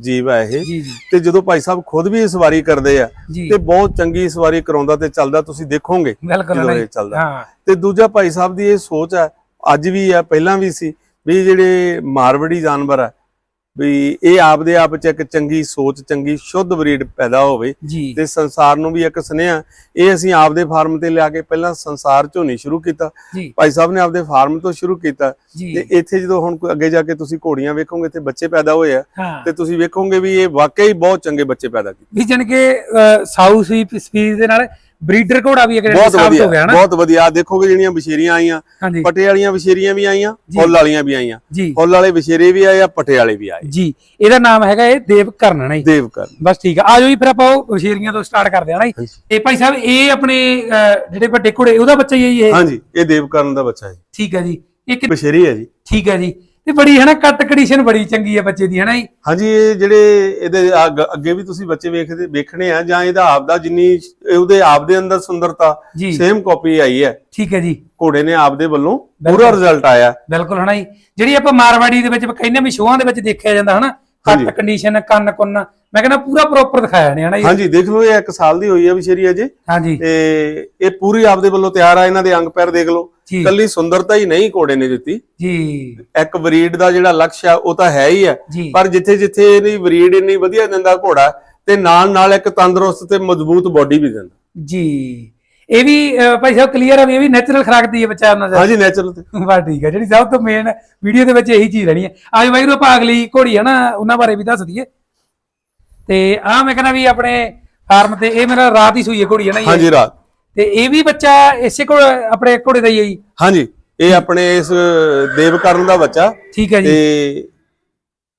ਜੀਵ ਹੈ ਇਹ। ਤੇ ਜਦੋਂ ਭਾਈ ਸਾਹਿਬ ਖੁਦ ਵੀ ਇਹ ਸਵਾਰੀ ਕਰਦੇ ਆ ਤੇ ਬਹੁਤ ਚੰਗੀ ਸਵਾਰੀ ਕਰਾਉਂਦਾ ਤੇ ਚੱਲਦਾ ਤੁਸੀਂ ਦੇਖੋਗੇ ਜਦੋਂ ਇਹ ਚੱਲਦਾ। ਹਾਂ। ਤੇ ਦੂਜਾ ਭਾਈ ਸਾਹਿਬ ਦੀ ਇਹ ਸੋਚ ਹੈ ਅੱਜ ਵੀ ਹੈ ਪਹਿਲਾਂ ਵੀ ਸੀ ਵੀ ਜਿਹੜੇ ਮਾਰਵੜੀ ਜਾਨਵਰ ਆ ਵੀ ਇਹ ਆਪਦੇ ਆਪ ਚ ਇੱਕ ਚੰਗੀ ਸੋਚ ਚੰਗੀ ਸ਼ੁੱਧ ਬਰੀਡ ਪੈਦਾ ਹੋਵੇ ਤੇ ਸੰਸਾਰ ਨੂੰ ਵੀ ਇੱਕ ਸੁਨੇਹਾ। ਇਹ ਅਸੀਂ ਆਪਦੇ ਫਾਰਮ ਤੇ ਲਿਆ ਕੇ ਪਹਿਲਾਂ ਸੰਸਾਰ ਝੋਂ ਨਹੀਂ ਸ਼ੁਰੂ ਕੀਤਾ। ਭਾਈ ਸਾਹਿਬ ਨੇ ਆਪਦੇ ਫਾਰਮ ਤੋਂ ਸ਼ੁਰੂ ਕੀਤਾ। ਤੇ ਇੱਥੇ ਜਦੋਂ ਹੁਣ ਕੋਈ ਅੱਗੇ ਜਾ ਕੇ ਤੁਸੀਂ ਘੋੜੀਆਂ ਵੇਖੋਗੇ ਇੱਥੇ ਬੱਚੇ ਪੈਦਾ ਹੋਏ ਆ। ਤੇ ਤੁਸੀਂ ਵੇਖੋਗੇ ਵੀ ਇਹ ਵਾਕਈ ਬਹੁਤ ਚੰਗੇ ਬੱਚੇ ਪੈਦਾ ਕੀਤੇ। ਵੀ ਜਨ ਕਿ ਸਾਊਥ ਸਪੀਡ ਦੇ ਨਾਲ ਬਰੀਡਰ ਘੋੜਾ ਵੀ ਇੱਕ ਬਹੁਤ ਸਾਬਤ ਹੋ ਗਿਆ ਨਾ। ਬਹੁਤ ਵਧੀਆ। ਦੇਖੋਗੇ ਜਿਹੜੀਆਂ ਵਿਸ਼ੇਰੀਆਂ ਆਈਆਂ ਪਟੇ ਵਾਲੀਆਂ ਵਿਸ਼ੇਰੀਆਂ ਵੀ ਆਈਆਂ। ਫੁੱਲ ਵਾਲੀਆਂ ਵੀ ਆਈਆਂ। ਫੁੱਲ ਵਾਲੇ ਵਿਸ਼ੇਰੇ ਵੀ ਆਏ ਆ ਪਟੇ ਵਾਲੇ ਵੀ ਆਏ। ਜੀ ਇਹਦਾ ਨਾਮ ਹੈਗਾ ਇਹ ਦੇਵ ਕਰਨਣਾ ਜੀ ਦੇਵਕਰ ਬਸ ਠੀਕ ਆ। ਆ ਜਾਓ ਜੀ ਫਿਰ ਆਪਾਂ ਉਹ ਸ਼ੇਰੀਆਂ ਤੋਂ ਸਟਾਰਟ ਕਰਦੇ ਹਾਂ ਨਾ। ਇਹ ਭਾਈ ਸਾਹਿਬ ਇਹ ਆਪਣੇ ਜਿਹੜੇ ਵੱਡੇ ਘੋੜੇ ਉਹਦਾ ਬੱਚਾ ਹੀ ਹੈ ਜੀ ਇਹ? ਹਾਂਜੀ ਇਹ ਦੇਵਕਰਨ ਦਾ ਬੱਚਾ ਹੈ ਠੀਕ ਹੈ ਜੀ। ਇਹ ਕਿ- ਵਿਸ਼ੇਰੀ ਹੈ ਜੀ। ਠੀਕ ਹੈ ਜੀ। ਤੇ ਬੜੀ ਹੈ ਨਾ ਕੱਟ ਕੰਡੀਸ਼ਨ ਬੜੀ ਚੰਗੀ ਹੈ ਬੱਚੇ ਦੀ ਹੈ ਨਾ ਜੀ? ਹਾਂਜੀ ਇਹ ਜਿਹੜੇ ਇਹਦੇ ਅੱਗ- ਅੱਗੇ ਵੀ ਤੁਸੀਂ ਬੱਚੇ ਵੇਖਦੇ ਵੇਖਣੇ ਆ ਜਾਂ ਇਹਦਾ ਆਪਦਾ ਜਿੰਨੀ ਉਹਦੇ ਆਪਦੇ ਅੰਦਰ ਸੁੰਦਰਤਾ ਜੀ। ਸੇਮ ਕਾਪੀ ਆਈ ਹੈ। ਠੀਕ ਹੈ ਜੀ। ਘੋੜੇ ਨੇ ਆਪਦੇ ਵੱਲੋਂ ਪੂਰਾ ਰਿਜ਼ਲਟ ਆਇਆ। ਬਿਲਕੁਲ ਹਨਾ ਜੀ? ਜਿਹੜੀ ਆਪਾਂ ਮਾਰਵਾੜੀ ਦੇ ਵਿੱਚ ਕਹਿੰਦੇ ਵੀ ਸ਼ੋਆਂ ਦੇ ਵਿੱਚ ਦੇਖਿਆ ਜਾਂਦਾ ਹਨਾ ਹਾਂਜੀ। ਕੱਟ ਕੰਡੀਸ਼ਨ ਕੰਨ ਕੁੰਨ। ਮੈਂ ਕਹਿੰਦਾ ਪੂਰਾ ਪ੍ਰੋਪਰ ਦਿਖਾਇਆ ਨੇ ਹਨਾ ਜੀ? ਹਾਂਜੀ ਦੇਖ ਲਓ ਇਹ ਇੱਕ ਸਾਲ ਦੀ ਹੋਈ ਹੈ ਵਿਸ਼ੇਰੀ ਅਜੇ। ਹਾਂਜੀ। ਤੇ ਇਹ ਪੂਰੀ ਆਪਦੇ ਵੱਲੋਂ ਤਿਆਰ ਆ ਇਹਨਾਂ ਦੇ ਅੰਗ ਪੈਰ ਦੇਖ ਲਓ। ਕੱਲੀ ਸੁੰਦਰਤਾ ਹੀ ਨਹੀਂ ਘੋੜੇ ਨੇ ਦਿੱਤੀ। ਜੀ। ਇੱਕ ਬਰੀਡ ਦਾ ਜਿਹੜਾ ਲਕਸ਼ ਆ ਉਹ ਤਾਂ ਹੈ ਹੀ ਜੀ। ਪਰ ਜਿੱਥੇ ਜਿੱਥੇ ਇਹਦੀ ਬਰੀਡ ਇੰਨੀ ਵਧੀਆ ਦਿੰਦਾ ਘੋੜਾ ਤੇ ਨਾਲ ਨਾਲ ਇੱਕ ਤੰਦਰੁਸਤ ਤੇ ਮਜ਼ਬੂਤ ਬਾਡੀ ਵੀ ਦਿੰਦਾ। ਜੀ। ਇਹ ਵੀ ਭਾਈ ਸਾਹਿਬ ਕਲੀਅਰ ਆ ਵੀ ਇਹ ਵੀ ਨੈਚੁਰਲ ਖਰਾਕ ਦੀ ਹੈ ਬੱਚਾ ਉਹਨਾਂ ਦਾ ਹਾਂਜੀ ਨੈਚੁਰਲ ਤੇ। ਬਸ ਠੀਕ ਹੈ ਜਿਹੜੀ ਸਭ ਤੋਂ ਮੇਨ ਵੀਡੀਓ ਦੇ ਵਿੱਚ ਇਹੀ ਚੀਜ਼ ਰਹਿਣੀ ਹੈ ਆਜ ਵਾਹਿਗੁਰੂ ਆਪਾਂ ਅਗਲੀ ਘੋੜੀ ਹੈ ਨਾ ਉਹਨਾਂ ਬਾਰੇ ਵੀ ਦੱਸ ਦਈਏ। ਤੇ ਆ ਮੈਂ ਕਹਿੰਦਾ ਵੀ ਆਪਣੇ ਫਾਰਮ ਤੇ ਇਹ ਮੇਰਾ ਰਾਤ ਹੀ ਸੂਈ ਹੈ ਘੋੜੀ ਹੈ ਨਾ ਹਾਂਜੀ ਰਾਤ। ਤੇ ਇਹ ਵੀ ਬੱਚਾ ਇਸੇ ਕੋਲ ਆਪਣੇ ਘੋੜੇ ਦਾ ਹੀ ਹੈ ਜੀ? ਹਾਂਜੀ ਇਹ ਆਪਣੇ ਇਸ ਦੇਵਕਰਨ ਦਾ ਬੱਚਾ। ਠੀਕ ਹੈ ਜੀ। ਤੇ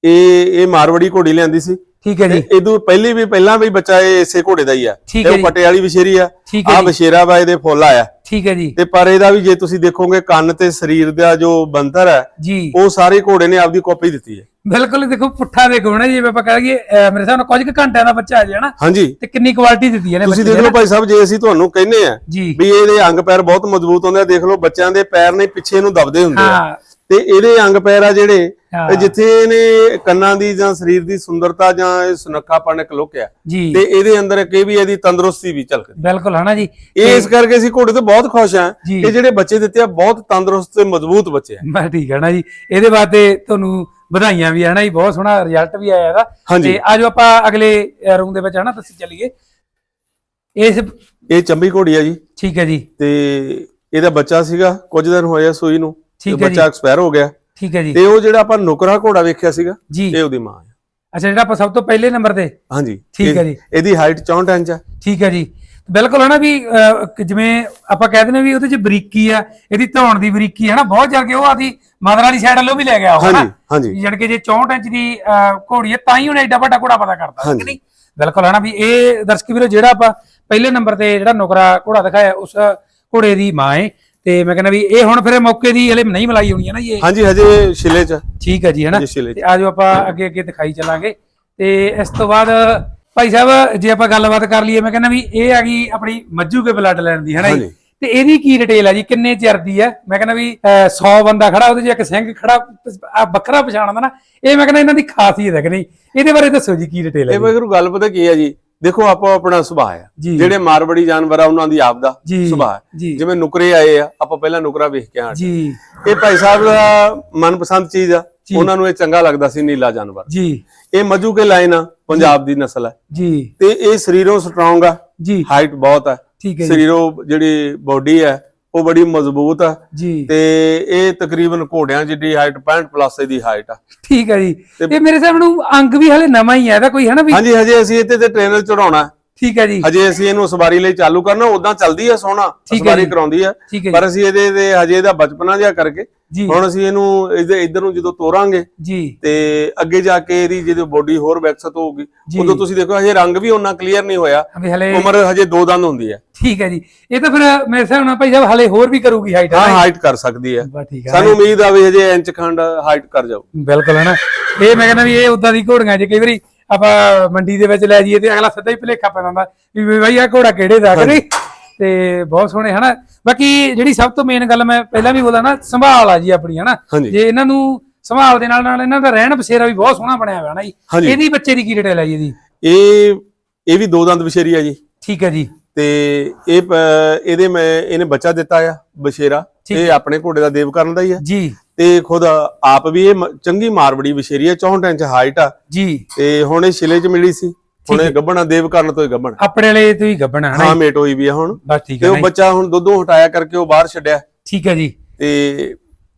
ਇਹ ਇਹ ਮਾਰਵੜੀ ਘੋੜੀ ਲਿਆਂਦੀ ਸੀ। ਠੀਕ ਹੈ ਜੀ। ਇਦੋਂ ਪਹਿਲੇ ਵੀ ਪਹਿਲਾਂ ਵੀ ਬੱਚਾ ਇਹ ਇਸੇ ਘੋੜੇ ਦਾ ਹੀ ਆ। ਤੇ ਉਹ ਜੀ। ਪਟੇ ਵਾਲੀ ਵਿਸ਼ੇਰੀ ਆ ਆ ਜੀ। ਵਿਸ਼ੇਰਾ ਵਾ ਇਹਦੇ ਫੁੱਲ ਆਇਆ। ਠੀਕ ਹੈ ਜੀ। ਤੇ ਪਰ ਇਹਦਾ ਵੀ ਜੇ ਤੁਸੀਂ ਦੇਖੋਗੇ ਕੰਨ ਤੇ ਸਰੀਰ ਦਾ ਜੋ ਬੰਤਰ ਹੈ ਜੀ। ਉਹ ਸਾਰੇ ਘੋੜੇ ਨੇ ਆਪਦੀ ਕਾਪੀ ਦਿੱਤੀ ਹੈ। ਬਿਲਕੁਲ ਦੇਖੋ ਪੁੱਠਾ ਦੇਖੋ ਨਾ ਜੀ ਆਪਾਂ ਕਹਾਂਗੇ ਮੇਰੇ ਹਿਸਾਬ ਨਾਲ ਕੁਝ ਕੁ ਘੰਟਿਆਂ ਦਾ ਬੱਚਾ ਆ ਜਾਏ ਨਾ ਹਾਂਜੀ। ਤੇ ਕਿੰਨੀ ਕੁਆਲਿਟੀ ਦਿੱਤੀ ਹੈ ਨੇ ਤੁਸੀਂ ਦੇਖ ਦੀ ਲਓ ਭਾਈ ਸਾਹਿਬ ਜੇ ਅਸੀਂ ਤੁਹਾਨੂੰ ਕਹਿੰਨੇ ਆ ਜੀ। ਵੀ ਇਹਦੇ ਅੰਗ ਪੈਰ ਬਹੁਤ ਮਜ਼ਬੂਤ ਹੁੰਦੇ ਆ ਦੇਖ ਲਓ ਬੱਚਿਆਂ ਦੇ ਪੈਰ ਨੇ ਪਿੱਛੇ ਨੂੰ ਦਬਦੇ ਹੁੰਦੇ ਆ। ਹਾਂ। ਤੇ ਇਹਦੇ ਅੰਗ ਪੈਰ ਆ ਜਿਹੜੇ ਜਿੱਥੇ ਇਹਨੇ ਕੰਨਾਂ ਦੀ ਜਾਂ ਸਰੀਰ ਦੀ ਸੁੰਦਰਤਾ ਜਾਂ ਇਹ ਸੁਨੱਖਾਪਣ ਇੱਕ ਲੁਕਿਆ ਜੀ। ਤੇ ਇਹਦੇ ਅੰਦਰ ਇੱਕ ਇਹ ਵੀ ਇਹਦੀ ਤੰਦਰੁਸਤੀ ਵੀ ਝਲਕਦੀ ਬਿਲਕੁਲ ਹਨਾ ਜੀ? ਇਹ ਇਸ ਕਰਕੇ ਅਸੀਂ ਘੋੜੇ ਤੋਂ ਬਹੁਤ ਖੁਸ਼ ਜੀ। ਇਹ ਜਿਹੜੇ ਬੱਚੇ ਦਿੱਤੇ ਆ ਬਹੁਤ ਤੰਦਰੁਸਤ ਤੇ ਮਜ਼ਬੂਤ ਬੱਚੇ ਆ। ਬਸ ਠੀਕ ਹੈ ਨਾ ਜੀ? ਇਹਦੇ ਵਾਸਤੇ ਤੁਹਾਨੂੰ ਵਧਾਈਆਂ ਵੀ ਹੈ ਨਾ ਜੀ? ਬਹੁਤ ਸੋਹਣਾ ਰਿਜ਼ਲਟ ਵੀ ਆਇਆ ਹਾਂਜੀ। ਤੇ ਆਜੋ ਆਪਾਂ ਅਗਲੇ ਰੂਮ ਦੇ ਵਿੱਚ ਹਨਾ? ਤੁਸੀਂ ਚੱਲੀਏ। ਇਸ ਇਹ ਚੰਬੀ ਘੋੜੀ ਆ ਜੀ। ਠੀਕ ਹੈ ਜੀ। ਤੇ ਇਹਦਾ ਬੱਚਾ ਸੀਗਾ ਕੁਝ ਦਿਨ ਹੋਏ ਆ ਸੂਈ ਨੂੰ। ਤੇ ਠੀਕ ਹੈ ਬੱਚਾ ਐਕਸਪਾਇਰ ਹੋ ਗਿਆ। ਠੀਕ ਹੈ ਜੀ। ਤੇ ਉਹ ਜਿਹੜਾ ਆਪਾਂ ਨੁਕਰਾ ਘੋੜਾ ਵੇਖਿਆ ਸੀਗਾ ਜੀ। ਇਹ ਉਹਦੀ ਮਾਂ ਹੈ। ਅੱਛਾ ਜਿਹੜਾ ਆਪਾਂ ਸਭ ਤੋਂ ਪਹਿਲੇ ਨੰਬਰ ਤੇ? ਹਾਂਜੀ। ਠੀਕ ਹੈ ਜੀ। ਇਹਦੀ ਹਾਈਟ 64 ਇੰਚ ਆ ਠੀਕ ਹੈ ਜੀ। ਬਿਲਕੁਲ ਹਨਾ ਵੀ ਅਹ, ਕਿ ਜਿਵੇਂ ਆਪਾਂ ਕਹਿ ਦਿੰਦੇ ਵੀ ਉਹਦੇ ਚ ਬਰੀਕੀ ਆ ਇਹਦੀ ਧੌਣ ਦੀ ਬਰੀਕੀ ਹੈ ਨਾ ਬਹੁਤ ਕੇ ਉਹ ਆਦੀ ਮਦਰ ਵਾਲੀ ਸਾਈਡ ਵੱਲੋਂ ਵੀ ਲੈ ਗਿਆ ਉਹ ਹਾਂਜੀ ਹਾਂਜੀ। ਜਾਣੀ ਕਿ ਜੇ 64 ਇੰਚ ਦੀ ਅਹ, ਘੋੜੀ ਹੈ ਤਾਂ ਹੀ ਉਹਨੇ ਐਡਾ ਵੱਡਾ ਘੋੜਾ ਪਤਾ ਕਰਦਾ ਹੈ ਕਿ ਹਾਂਜੀ। ਨਹੀਂ? ਬਿਲਕੁਲ ਹਨਾ ਵੀ ਇਹ ਦਰਸ਼ਕ ਵੀਰੋ ਜਿਹੜਾ ਆਪਾਂ ਪਹਿਲੇ ਨੰਬਰ ਤੇ ਜਿਹੜਾ ਨੁਕਰਾ ਘੋੜਾ ਦਿਖਾਇਆ ਉਸ ਘੋੜੇ ਦੀ ਮਾਂ ਹੈ। ਤੇ ਮੈਂ ਕਹਿੰਦਾ ਵੀ ਇਹ ਹੁਣ ਫਿਰ ਮੌਕੇ ਦੀ ਹਲੇ ਨਹੀਂ ਮਲਾਈ ਹੋਣੀ ਹੈ ਨਾ ਜੀ ਇਹ। ਹਾਂਜੀ ਹਜੇ ਛਿਲੇ ਚ ਠੀਕ ਹੈ ਜੀ ਹਨਾ ਤੇ ਆਜੋ ਆਪਾਂ ਅੱਗੇ ਅੱਗੇ ਦਿਖਾਈ ਚੱਲਾਂਗੇ। ਤੇ ਇਸ ਤੋਂ ਬਾਅਦ ਭਾਈ ਸਾਹਿਬ ਜੇ ਆਪਾਂ ਗੱਲਬਾਤ ਕਰ ਲਈਏ ਮੈਂ ਕਹਿੰਦਾ ਵੀ ਇਹ ਆ ਗਈ ਆਪਣੀ ਮੱਜੂ ਕੇ ਬਲੱਡ ਲੈਣ ਦੀ ਹਨਾ ਜੀ? ਹਾਂਜੀ। ਤੇ ਇਹਦੀ ਕੀ ਡਿਟੇਲ ਹੈ ਜੀ? ਕਿੰਨੇ ਚਿਰ ਦੀ ਹੈ? ਮੈਂ ਕਹਿੰਦਾ ਵੀ 100 ਬੰਦਾ ਖੜਾ ਉਹਦੇ 'ਚ ਇੱਕ ਸਿੰਘ ਖੜਾ ਆ ਵੱਖਰਾ ਪਛਾਣਦਾ ਨਾ। ਇਹ ਮੈਂ ਕਹਿੰਦਾ ਇਹਨਾਂ ਦੀ ਖਾਸੀਅਤ ਹੈ ਕਿ ਨਹੀਂ? ਇਹਦੇ ਬਾਰੇ ਦੱਸੋ ਜੀ ਕੀ ਡਿਟੇਲ ਹੈ ਇਹ ਜੀ? ਗੱਲ ਪਤਾ ਕੀ ਹੈ ਜੀ? ਦੇਖੋ ਆਪੋ ਆਪਣਾ ਸੁਭਾਅ ਆ ਜੀ। ਜਿਹੜੇ ਮਾਰਵੜੀ ਜਾਨਵਰ ਆ ਉਹਨਾਂ ਦੀ ਆਪਦਾ ਜੀ ਸੁਭਾਅ ਹੈ। ਜਿਵੇਂ ਨੁਕਰੇ ਆਏ ਆ ਆਪਾਂ ਪਹਿਲਾਂ ਨੁਕਰਾ ਵੇਖ ਕੇ ਆਏ ਜੀ। ਇਹ ਭਾਈ ਸਾਹਿਬ ਦਾ ਮਨਪਸੰਦ ਚੀਜ਼ ਆ। ਉਹਨਾਂ ਨੂੰ ਇਹ ਚੰਗਾ ਲੱਗਦਾ ਸੀ ਨੀਲਾ ਜਾਨਵਰ। ਜੀ। ਇਹ ਮੱਜੂ ਕੇ ਲਾਈਨ ਆ ਪੰਜਾਬ ਦੀ ਨਸਲ ਹੈ। ਜੀ। ਤੇ ਇਹ ਸਰੀਰੋਂ ਸਟਰੋਂਗ ਆ। ਜੀ। ਹਾਈਟ ਬਹੁਤ ਹੈ। ਠੀਕ ਹੈ ਜੀ। ਸਰੀਰੋਂ ਜਿਹੜੀ ਬਾਡੀ ਹੈ ਉਹ ਬੜੀ ਮਜ਼ਬੂਤ ਆ। ਜੀ। ਤੇ ਇਹ ਤਕਰੀਬਨ ਘੋੜਿਆਂ ਜਿੱਡੀ ਹਾਈਟ 65 ਪਲੱਸ ਦੀ ਹਾਈਟ ਆ। ਠੀਕ ਹੈ ਜੀ। ਇਹ ਮੇਰੇ ਨੂੰ ਅੰਗ ਵੀ ਹਲੇ ਨਵਾਂ ਹੀ ਹੈ ਇਹਦਾ ਕੋਈ ਹੈ ਨਾ ਵੀ? ਹਾਂਜੀ ਹਜੇ ਅਸੀਂ ਇੱਥੇ ਤੇ ਟ੍ਰੇਨਰ ਚੜਾਉਣਾ ਠੀਕ ਹੈ ਜੀ। ਹਜੇ ਅਸੀਂ ਇਹਨੂੰ ਸਵਾਰੀ ਲਈ ਚਾਲੂ ਕਰਨਾ ਉਦਾਂ ਚੱਲਦੀ ਹੈ ਸਵਾਰੀ ਜੀ। ਕਰਾਉਂਦੀ ਹੈ। ਪਰ ਅਸੀਂ ਇਹਦੇ ਤੇ ਹਜੇ ਇਹਦਾ ਬਚਪਨਾ ਜਿਹਾ ਕਰਕੇ ਹੁਣ ਅਸੀਂ ਇਹਨੂੰ ਇਹਦੇ ਇਧਰ ਨੂੰ ਜਦੋਂ ਤੋਰਾਂਗੇ ਜੀ। ਤੇ ਅੱਗੇ ਜਾ ਕੇ ਇਹਦੀ ਜਦੋਂ ਬੋਡੀ ਹੋਰ ਵਿਕਸਿਤ ਹੋਊਗੀ। ਉਦੋਂ ਤੁਸੀਂ ਦੇਖੋ ਹਜੇ ਰੰਗ ਵੀ ਉਹਨਾਂ ਕਲੀਅਰ ਨਹੀਂ ਹੋਇਆ। ਉਮਰ ਹਜੇ ਦੋ ਦੰਦ ਹੁੰਦੀ ਹੈ। ਠੀਕ ਹੈ ਜੀ। ਇਹ ਤਾਂ ਫਿਰ ਮੇਰੇ ਹਿਸਾਬ ਨਾਲ ਭਾਈ ਸਾਹਿਬ ਹਲੇ ਹੋਰ ਵੀ ਕਰੂਗੀ ਹਾਈਟ ਹਾਂ ਹਾਈਟ ਕਰ ਸਕਦੀ ਹੈ। ਸਾਨੂੰ ਉਮੀਦ ਆ ਵੀ ਹਜੇ ਇੰਚ ਖੰਡ ਹਾਈਟ ਕਰ ਜਾਊ। ਬਿਲਕੁਲ ਹੈ ਨਾ? ਇਹ ਮੈਂ ਕਹਿੰਦਾ ਵੀ ਇਹ ਉਦਾਂ ਦੀ ਘੋੜੀਆਂ ਜੇ ਕਈ ਵਾਰੀ ਆਪਾਂ ਮੰਡੀ ਦੇ ਵਿੱਚ ਲੈ ਜਾਈਏ ਤੇ ਅਗਲਾ ਸਿੱਧਾ ਹੀ ਭੁਲੇਖਾ ਪੈ ਜਾਂਦਾ ਵੀ ਬਾਈ ਆ ਘੋੜਾ ਕਿਹੜੇ ਦਾ ਕਰੀ ਤੇ ਬਹੁਤ ਸੋਹਣੇ ਹਨਾ? ਬਾਕੀ ਜਿਹੜੀ ਸਭ ਤੋਂ ਮੇਨ ਗੱਲ ਮੈਂ ਪਹਿਲਾਂ ਵੀ ਬੋਲਾ ਨਾ ਸੰਭਾਲ ਆ ਜੀ ਆਪਣੀ ਹਨਾ? ਜੇ ਇਹਨਾਂ ਨੂੰ ਸੰਭਾਲ ਦੇ ਨਾਲ ਨਾਲ ਇਹਨਾਂ ਦਾ ਰਹਿਣ ਬਸੇਰਾ ਵੀ ਬਹੁਤ ਸੋਹਣਾ ਬਣਿਆ ਹੋਇਆ ਨਾ ਜੀ। ਇਹਦੀ ਬੱਚੇ ਦੀ ਕੀ ਡਿਟੇਲ ਹੈ ਜੀ? ਇਹਦੀ ਇਹ ਇਹ ਵੀ ਦੋ ਦੰਦ ਵਿਸ਼ੇਰੀ ਆ ਜੀ। ਠੀਕ ਹੈ ਜੀ। ਤੇ ਇਹ ਇਹਦੇ ਮੈਂ ਇਹਨੇ ਬੱਚਾ ਦਿੱਤਾ ਆ ਬਸ਼ੇਰਾ। ਇਹ ਆਪਣੇ ਘੋੜੇ ਦਾ ਦੇਵਕਰਨ ਦਾ ਹੀ ਆ ਜੀ। ਤੇ ਖੁਦ ਆਪ ਵੀ ਇਹ ਚੰਗੀ ਮਾਰਬੜੀ ਵਿਸ਼ੇਰੀ ਹੈ 64 ਇੰਚ ਹਾਈਟ ਆ। ਜੀ। ਤੇ ਹੁਣ ਇਹ ਸ਼ਿਲੇ ਚ ਮਿਲੀ ਸੀ। ਹੁਣ ਇਹ ਗੱਬਣਾ ਦੇਵ ਕਰਨ ਤੋਂ ਹੀ ਗੱਬਣ ਆਪਣੇ ਵਾਲੇ ਤੋਂ ਹੀ ਗੱਬਣਾ ਹੈ ਮੇਟ ਹੋਈ ਵੀ ਆ ਹੁਣ। ਬਸ ਠੀਕ ਤੇ ਹੈ ਉਹ ਨਾ ਜੀ। ਬੱਚਾ ਹੁਣ ਦੁੱਧੋਂ ਹਟਾਇਆ ਕਰਕੇ ਉਹ ਬਾਹਰ ਛੱਡਿਆ। ਠੀਕ ਹੈ ਜੀ। ਤੇ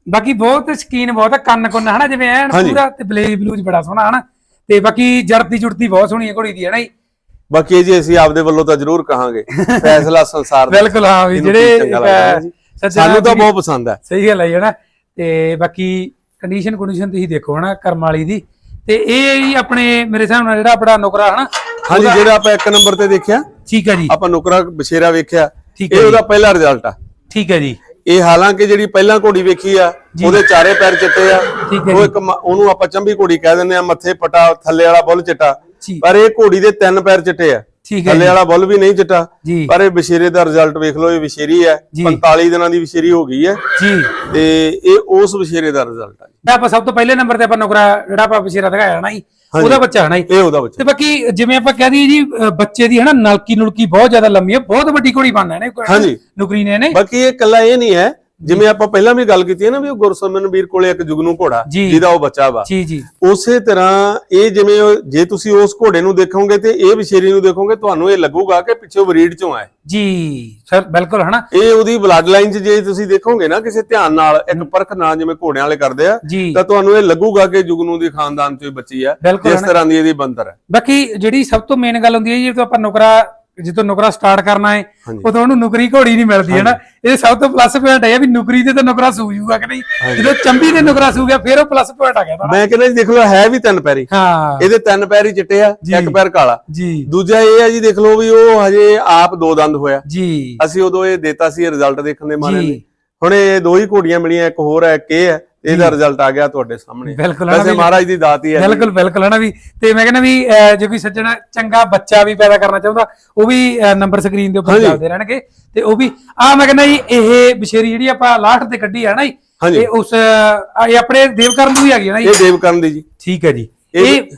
ਬਾਕੀ ਬਹੁਤ ਸ਼ਕੀਨ ਬਹੁਤ ਆ, ਕੰਨ ਕੁੰਨ ਹਨਾ ਜਿਵੇਂ ਐਨ। ਪੂਰਾ ਤੇ ਬਲੇਜ ਬਲੂਜ ਬੜਾ ਸੋਹਣਾ ਹਨਾ ਤੇ ਬਾਕੀ ਜੜਤੀ ਜੁੜਤੀ ਬਹੁਤ ਸੋਹਣੀ ਹੈ ਘੋੜੀ ਦੀ ਹੈ ਨਾ ਜੀ? ਬਾਕੀ ਜੀ ਅਸੀਂ ਆਪਦੇ ਵੱਲੋਂ ਤਾਂ ਜ਼ਰੂਰ ਕਹਾਂਗੇ। ਫੈਸਲਾ ਸੰਸਾਰ ਦਾ। ਬਿਲਕੁਲ ਹਾਂ ਵੀ ਜਿਹੜੇ ਸਾਨੂੰ ਤਾਂ ਬਹੁਤ ਪਸੰਦ ਹੈ। ਸਹੀ ਗੱਲ ਹੈ ਜੀ ਹਨਾ ਤੇ ਬਾਕੀ ਕੰਡੀਸ਼ਨ ਕੰਡੀਸ਼ਨ ਤੁਸੀਂ ਦੇਖੋ ਹਨਾ ਕਰਮ ਵਾਲੀ ਦੀ। ਤੇ ਇਹ ਜੀ ਆਪਣੇ ਮੇਰੇ ਹਿਸਾਬ ਨਾਲ ਜਿਹੜਾ ਆਪਣਾ ਨੁਕਰਾ ਹਨਾ ਹਾਂਜੀ ਜਿਹੜਾ ਆਪਾਂ ਇੱਕ ਨੰਬਰ ਤੇ ਦੇਖਿਆ ਠੀਕ ਹੈ ਜੀ। ਆਪਾਂ ਨੁਕਰਾ ਬਸ਼ੇਰਾ ਵੇਖਿਆ ਠੀਕ ਹੈ ਇਹ। ਉਹਦਾ ਪਹਿਲਾ ਰਿਜ਼ਲਟ ਆ। ਠੀਕ ਹੈ ਜੀ। ਇਹ ਹਾਲਾਂਕਿ ਜਿਹੜੀ ਪਹਿਲਾਂ ਘੋੜੀ ਵੇਖੀ ਆ ਉਹਦੇ ਚਾਰੇ ਪੈਰ ਚਿੱਟੇ ਆ। ਹੈ ਉਹ। ਇੱਕ ਉਹਨੂੰ ਆਪਾਂ ਚੰਬੀ ਘੋੜੀ ਕਹਿ ਦਿੰਦੇ ਆ ਮੱਥੇ ਪਟਾ ਥੱਲੇ ਵਾਲਾ ਬੁੱਲ ਚਿੱਟਾ। ਪਰ ਇਹ ਘੋੜੀ ਦੇ ਤਿੰਨ ਪੈਰ ਚਿੱਟੇ ਆ। ਠੀਕ ਹੈ ਥੱਲੇ ਵਾਲਾ ਬੁੱਲ ਵੀ ਨਹੀਂ ਚਿੱਟਾ ਜੀ। ਪਰ ਇਹ ਵਿਸ਼ੇਰੇ ਦਾ ਰਿਜ਼ਲਟ ਵੇਖ ਲਓ ਇਹ ਵਿਸ਼ੇਰੀ ਹੈ। ਜੀ। 45 ਦਿਨਾਂ ਦੀ ਵਿਸ਼ੇਰੀ ਹੋ ਗਈ ਹੈ। ਜੀ। ਤੇ ਇਹ ਉਸ ਵਿਸ਼ੇਰੇ ਦਾ ਰਿਜ਼ਲਟ ਹੈ ਆਪਾਂ ਸਭ ਤੋਂ ਪਹਿਲੇ ਨੰਬਰ ਤੇ ਆਪਾਂ ਨੁਕਰਾ ਜਿਹੜਾ ਆਪਾਂ ਬਸ਼ੀਰਾ ਦਿਖਾਇਆ ਨਾ ਜੀ। ਉਹਦਾ ਬੱਚਾ ਹੈ ਨਾ ਇਹ ਉਹਦਾ ਬੱਚਾ। ਤੇ ਬਾਕੀ ਜਿਵੇਂ ਆਪਾਂ ਕਹਿ ਦਈਏ ਜੀ ਬੱਚੇ ਦੀ ਹਨਾ ਨਲਕੀ ਨੁਲਕੀ ਬਹੁਤ ਜ਼ਿਆਦਾ ਲੰਮੀ ਹੈ ਬਹੁਤ ਵੱਡੀ ਘੋੜੀ ਬਣਨਾ ਇਹਨੇ ਹਾਂਜੀ। ਨੁਕਰੀ ਨੇ ਇਹਨੇ। ਬਾਕੀ ਇਹ ਕੱਲਾ ਇਹ ਨਹੀਂ ਹੈ ਜਿਵੇਂ ਆਪਾਂ ਪਹਿਲਾਂ ਵੀ ਗੱਲ ਕੀਤੀ ਹੈ ਨਾ ਵੀ ਉਹ ਗੁਰਸਮਨ ਵੀਰ ਕੋਲੇ ਇੱਕ ਜੁਗਨੂ ਘੋੜਾ। ਜਿਹਦਾ ਉਹ ਬੱਚਾ ਵਾ। ਜੀ ਜੀ। ਉਸੇ ਤਰ੍ਹਾਂ ਇਹ ਜਿਵੇਂ ਜੇ ਤੁਸੀਂ ਉਸ ਘੋੜੇ ਨੂੰ ਦੇਖੋਗੇ ਤੇ ਇਹ ਵਿਸ਼ੇਰੀ ਨੂੰ ਦੇਖੋਗੇ ਤੁਹਾਨੂੰ ਇਹ ਲੱਗੂਗਾ ਕਿ ਪਿੱਛੇ ਬਰੀਡ ਚੋਂ ਆਏ। ਜੀ ਸਰ ਬਿਲਕੁਲ ਹਨਾ? ਇਹ ਉਹਦੀ ਬਲੱਡ ਲਾਈਨ 'ਚ ਜੇ ਤੁਸੀਂ ਦੇਖੋਗੇ ਨਾ ਕਿਸੇ ਧਿਆਨ ਨਾਲ ਇੱਕ ਪਰਖ ਨਾਲ ਜਿਵੇਂ ਘੋੜਿਆਂ ਵਾਲੇ ਕਰਦੇ ਆ ਤਾਂ ਤੁਹਾਨੂੰ ਇਹ ਲੱਗੂਗਾ ਕਿ ਜੁਗਨੂ ਦੀ ਖਾਨਦਾਨ ਚੋਂ ਹੀ ਬੱਚੀ ਆ ਜਿਸ ਤਰ੍ਹਾਂ ਦੀ ਇਹਦੀ ਬੰਦਰ ਹੈ। ਬਾਕੀ ਜਿਹੜੀ ਸਭ ਤੋਂ ਮੇਨ ਗੱਲ ਹੁੰਦੀ ਹੈ ਜੀ ਆਪਾਂ ਨੁਕਰਾ ਜਦੋਂ ਨੁਕਰਾ ਸਟਾਰਟ ਕਰਨਾ ਹੈ। ਉਦੋਂ ਉਹਨੂੰ ਨੁਕਰੀ ਘੋੜੀ ਨਹੀਂ ਮਿਲਦੀ ਹੈ ਨਾ ਇਹ ਸਭ ਤੋਂ ਪਲੱਸ ਪੁਆਇੰਟ ਹੈ ਵੀ ਨੁਕਰੀ ਤੇ ਤਾਂ ਨੁਕਰਾ ਸੂ ਜੂਗਾ ਕਿ ਨਹੀਂ? ਜਦੋਂ ਚੰਬੀ ਤੇ ਨੁਕਰਾ ਸੂ ਗਿਆ ਫਿਰ ਉਹ ਪਲੱਸ ਪੁਆਇੰਟ ਆ ਗਿਆ ਮੈਂ ਕਹਿੰਦਾ ਜੀ ਦੇਖ ਲਓ ਹੈ ਵੀ ਤਿੰਨ ਪੈਰੀ। ਹਾਂ। ਇਹਦੇ ਤਿੰਨ ਪੈਰ ਹੀ ਚਿੱਟੇ ਆ। ਇੱਕ ਪੈਰ ਕਾਲਾ। ਜੀ। ਦੂਜਾ ਇਹ ਹੈ ਜੀ ਦੇਖ ਲਓ ਵੀ ਉਹ ਹਜੇ ਆਪ ਦੋ ਦੰਦ ਹੋਇਆ। ਜੀ। ਅਸੀਂ ਉਦੋਂ ਇਹ ਦੇਤਾ ਸੀ ਰਿਜ਼ਲਟ ਦੇਖਣ ਦੇ ਮਾਰੇ। ਨੇ। ਹੁਣ ਇਹ ਦੋ ਹੀ ਘੋੜੀਆਂ ਮਿਲੀਆਂ ਇੱਕ ਹੋਰ ਹੈ ਇਹ ਹੈ ਇਹਦਾ ਰਿਜ਼ਲਟ ਆ ਗਿਆ ਤੁਹਾਡੇ ਸਾਹਮਣੇ। ਬਿਲਕੁਲ ਹੈ ਵੈਸੇ ਮਹਾਰਾਜ ਦੀ ਦਾਤ ਹੀ ਹੈ ਜੀ। ਬਿਲਕੁਲ ਬਿਲਕੁਲ ਹੈ ਨਾ ਵੀ। ਤੇ ਮੈਂ ਕਹਿੰਦਾ ਵੀ ਜੇ ਕੋਈ ਸੱਜਣਾ ਚੰਗਾ ਬੱਚਾ ਵੀ ਪੈਦਾ ਕਰਨਾ ਚਾਹੁੰਦਾ ਉਹ ਵੀ ਨੰਬਰ ਸਕਰੀਨ ਦੇ ਉੱਪਰ। ਚੱਲਦੇ ਰਹਿਣਗੇ। ਤੇ ਉਹ ਵੀ ਆ ਮੈਂ ਕਹਿੰਦਾ ਜੀ ਇਹ ਬਸ਼ੇਰੀ ਜਿਹੜੀ ਆਪਾਂ ਲਾਸਟ ਤੇ ਕੱਢੀ ਹੈ ਨਾ ਜੀ। ਇਹ ਉਸ ਇਹ ਆਪਣੇ ਦੇਵਕਰਨ ਨੂੰ ਹੀ ਆ ਗਈ ਹੈ ਨਾ ਜੀ। ਇਹ ਦੇਵਕਰਨ ਦੀ ਜੀ। ਠੀਕ ਹੈ ਜੀ। ਇਹ-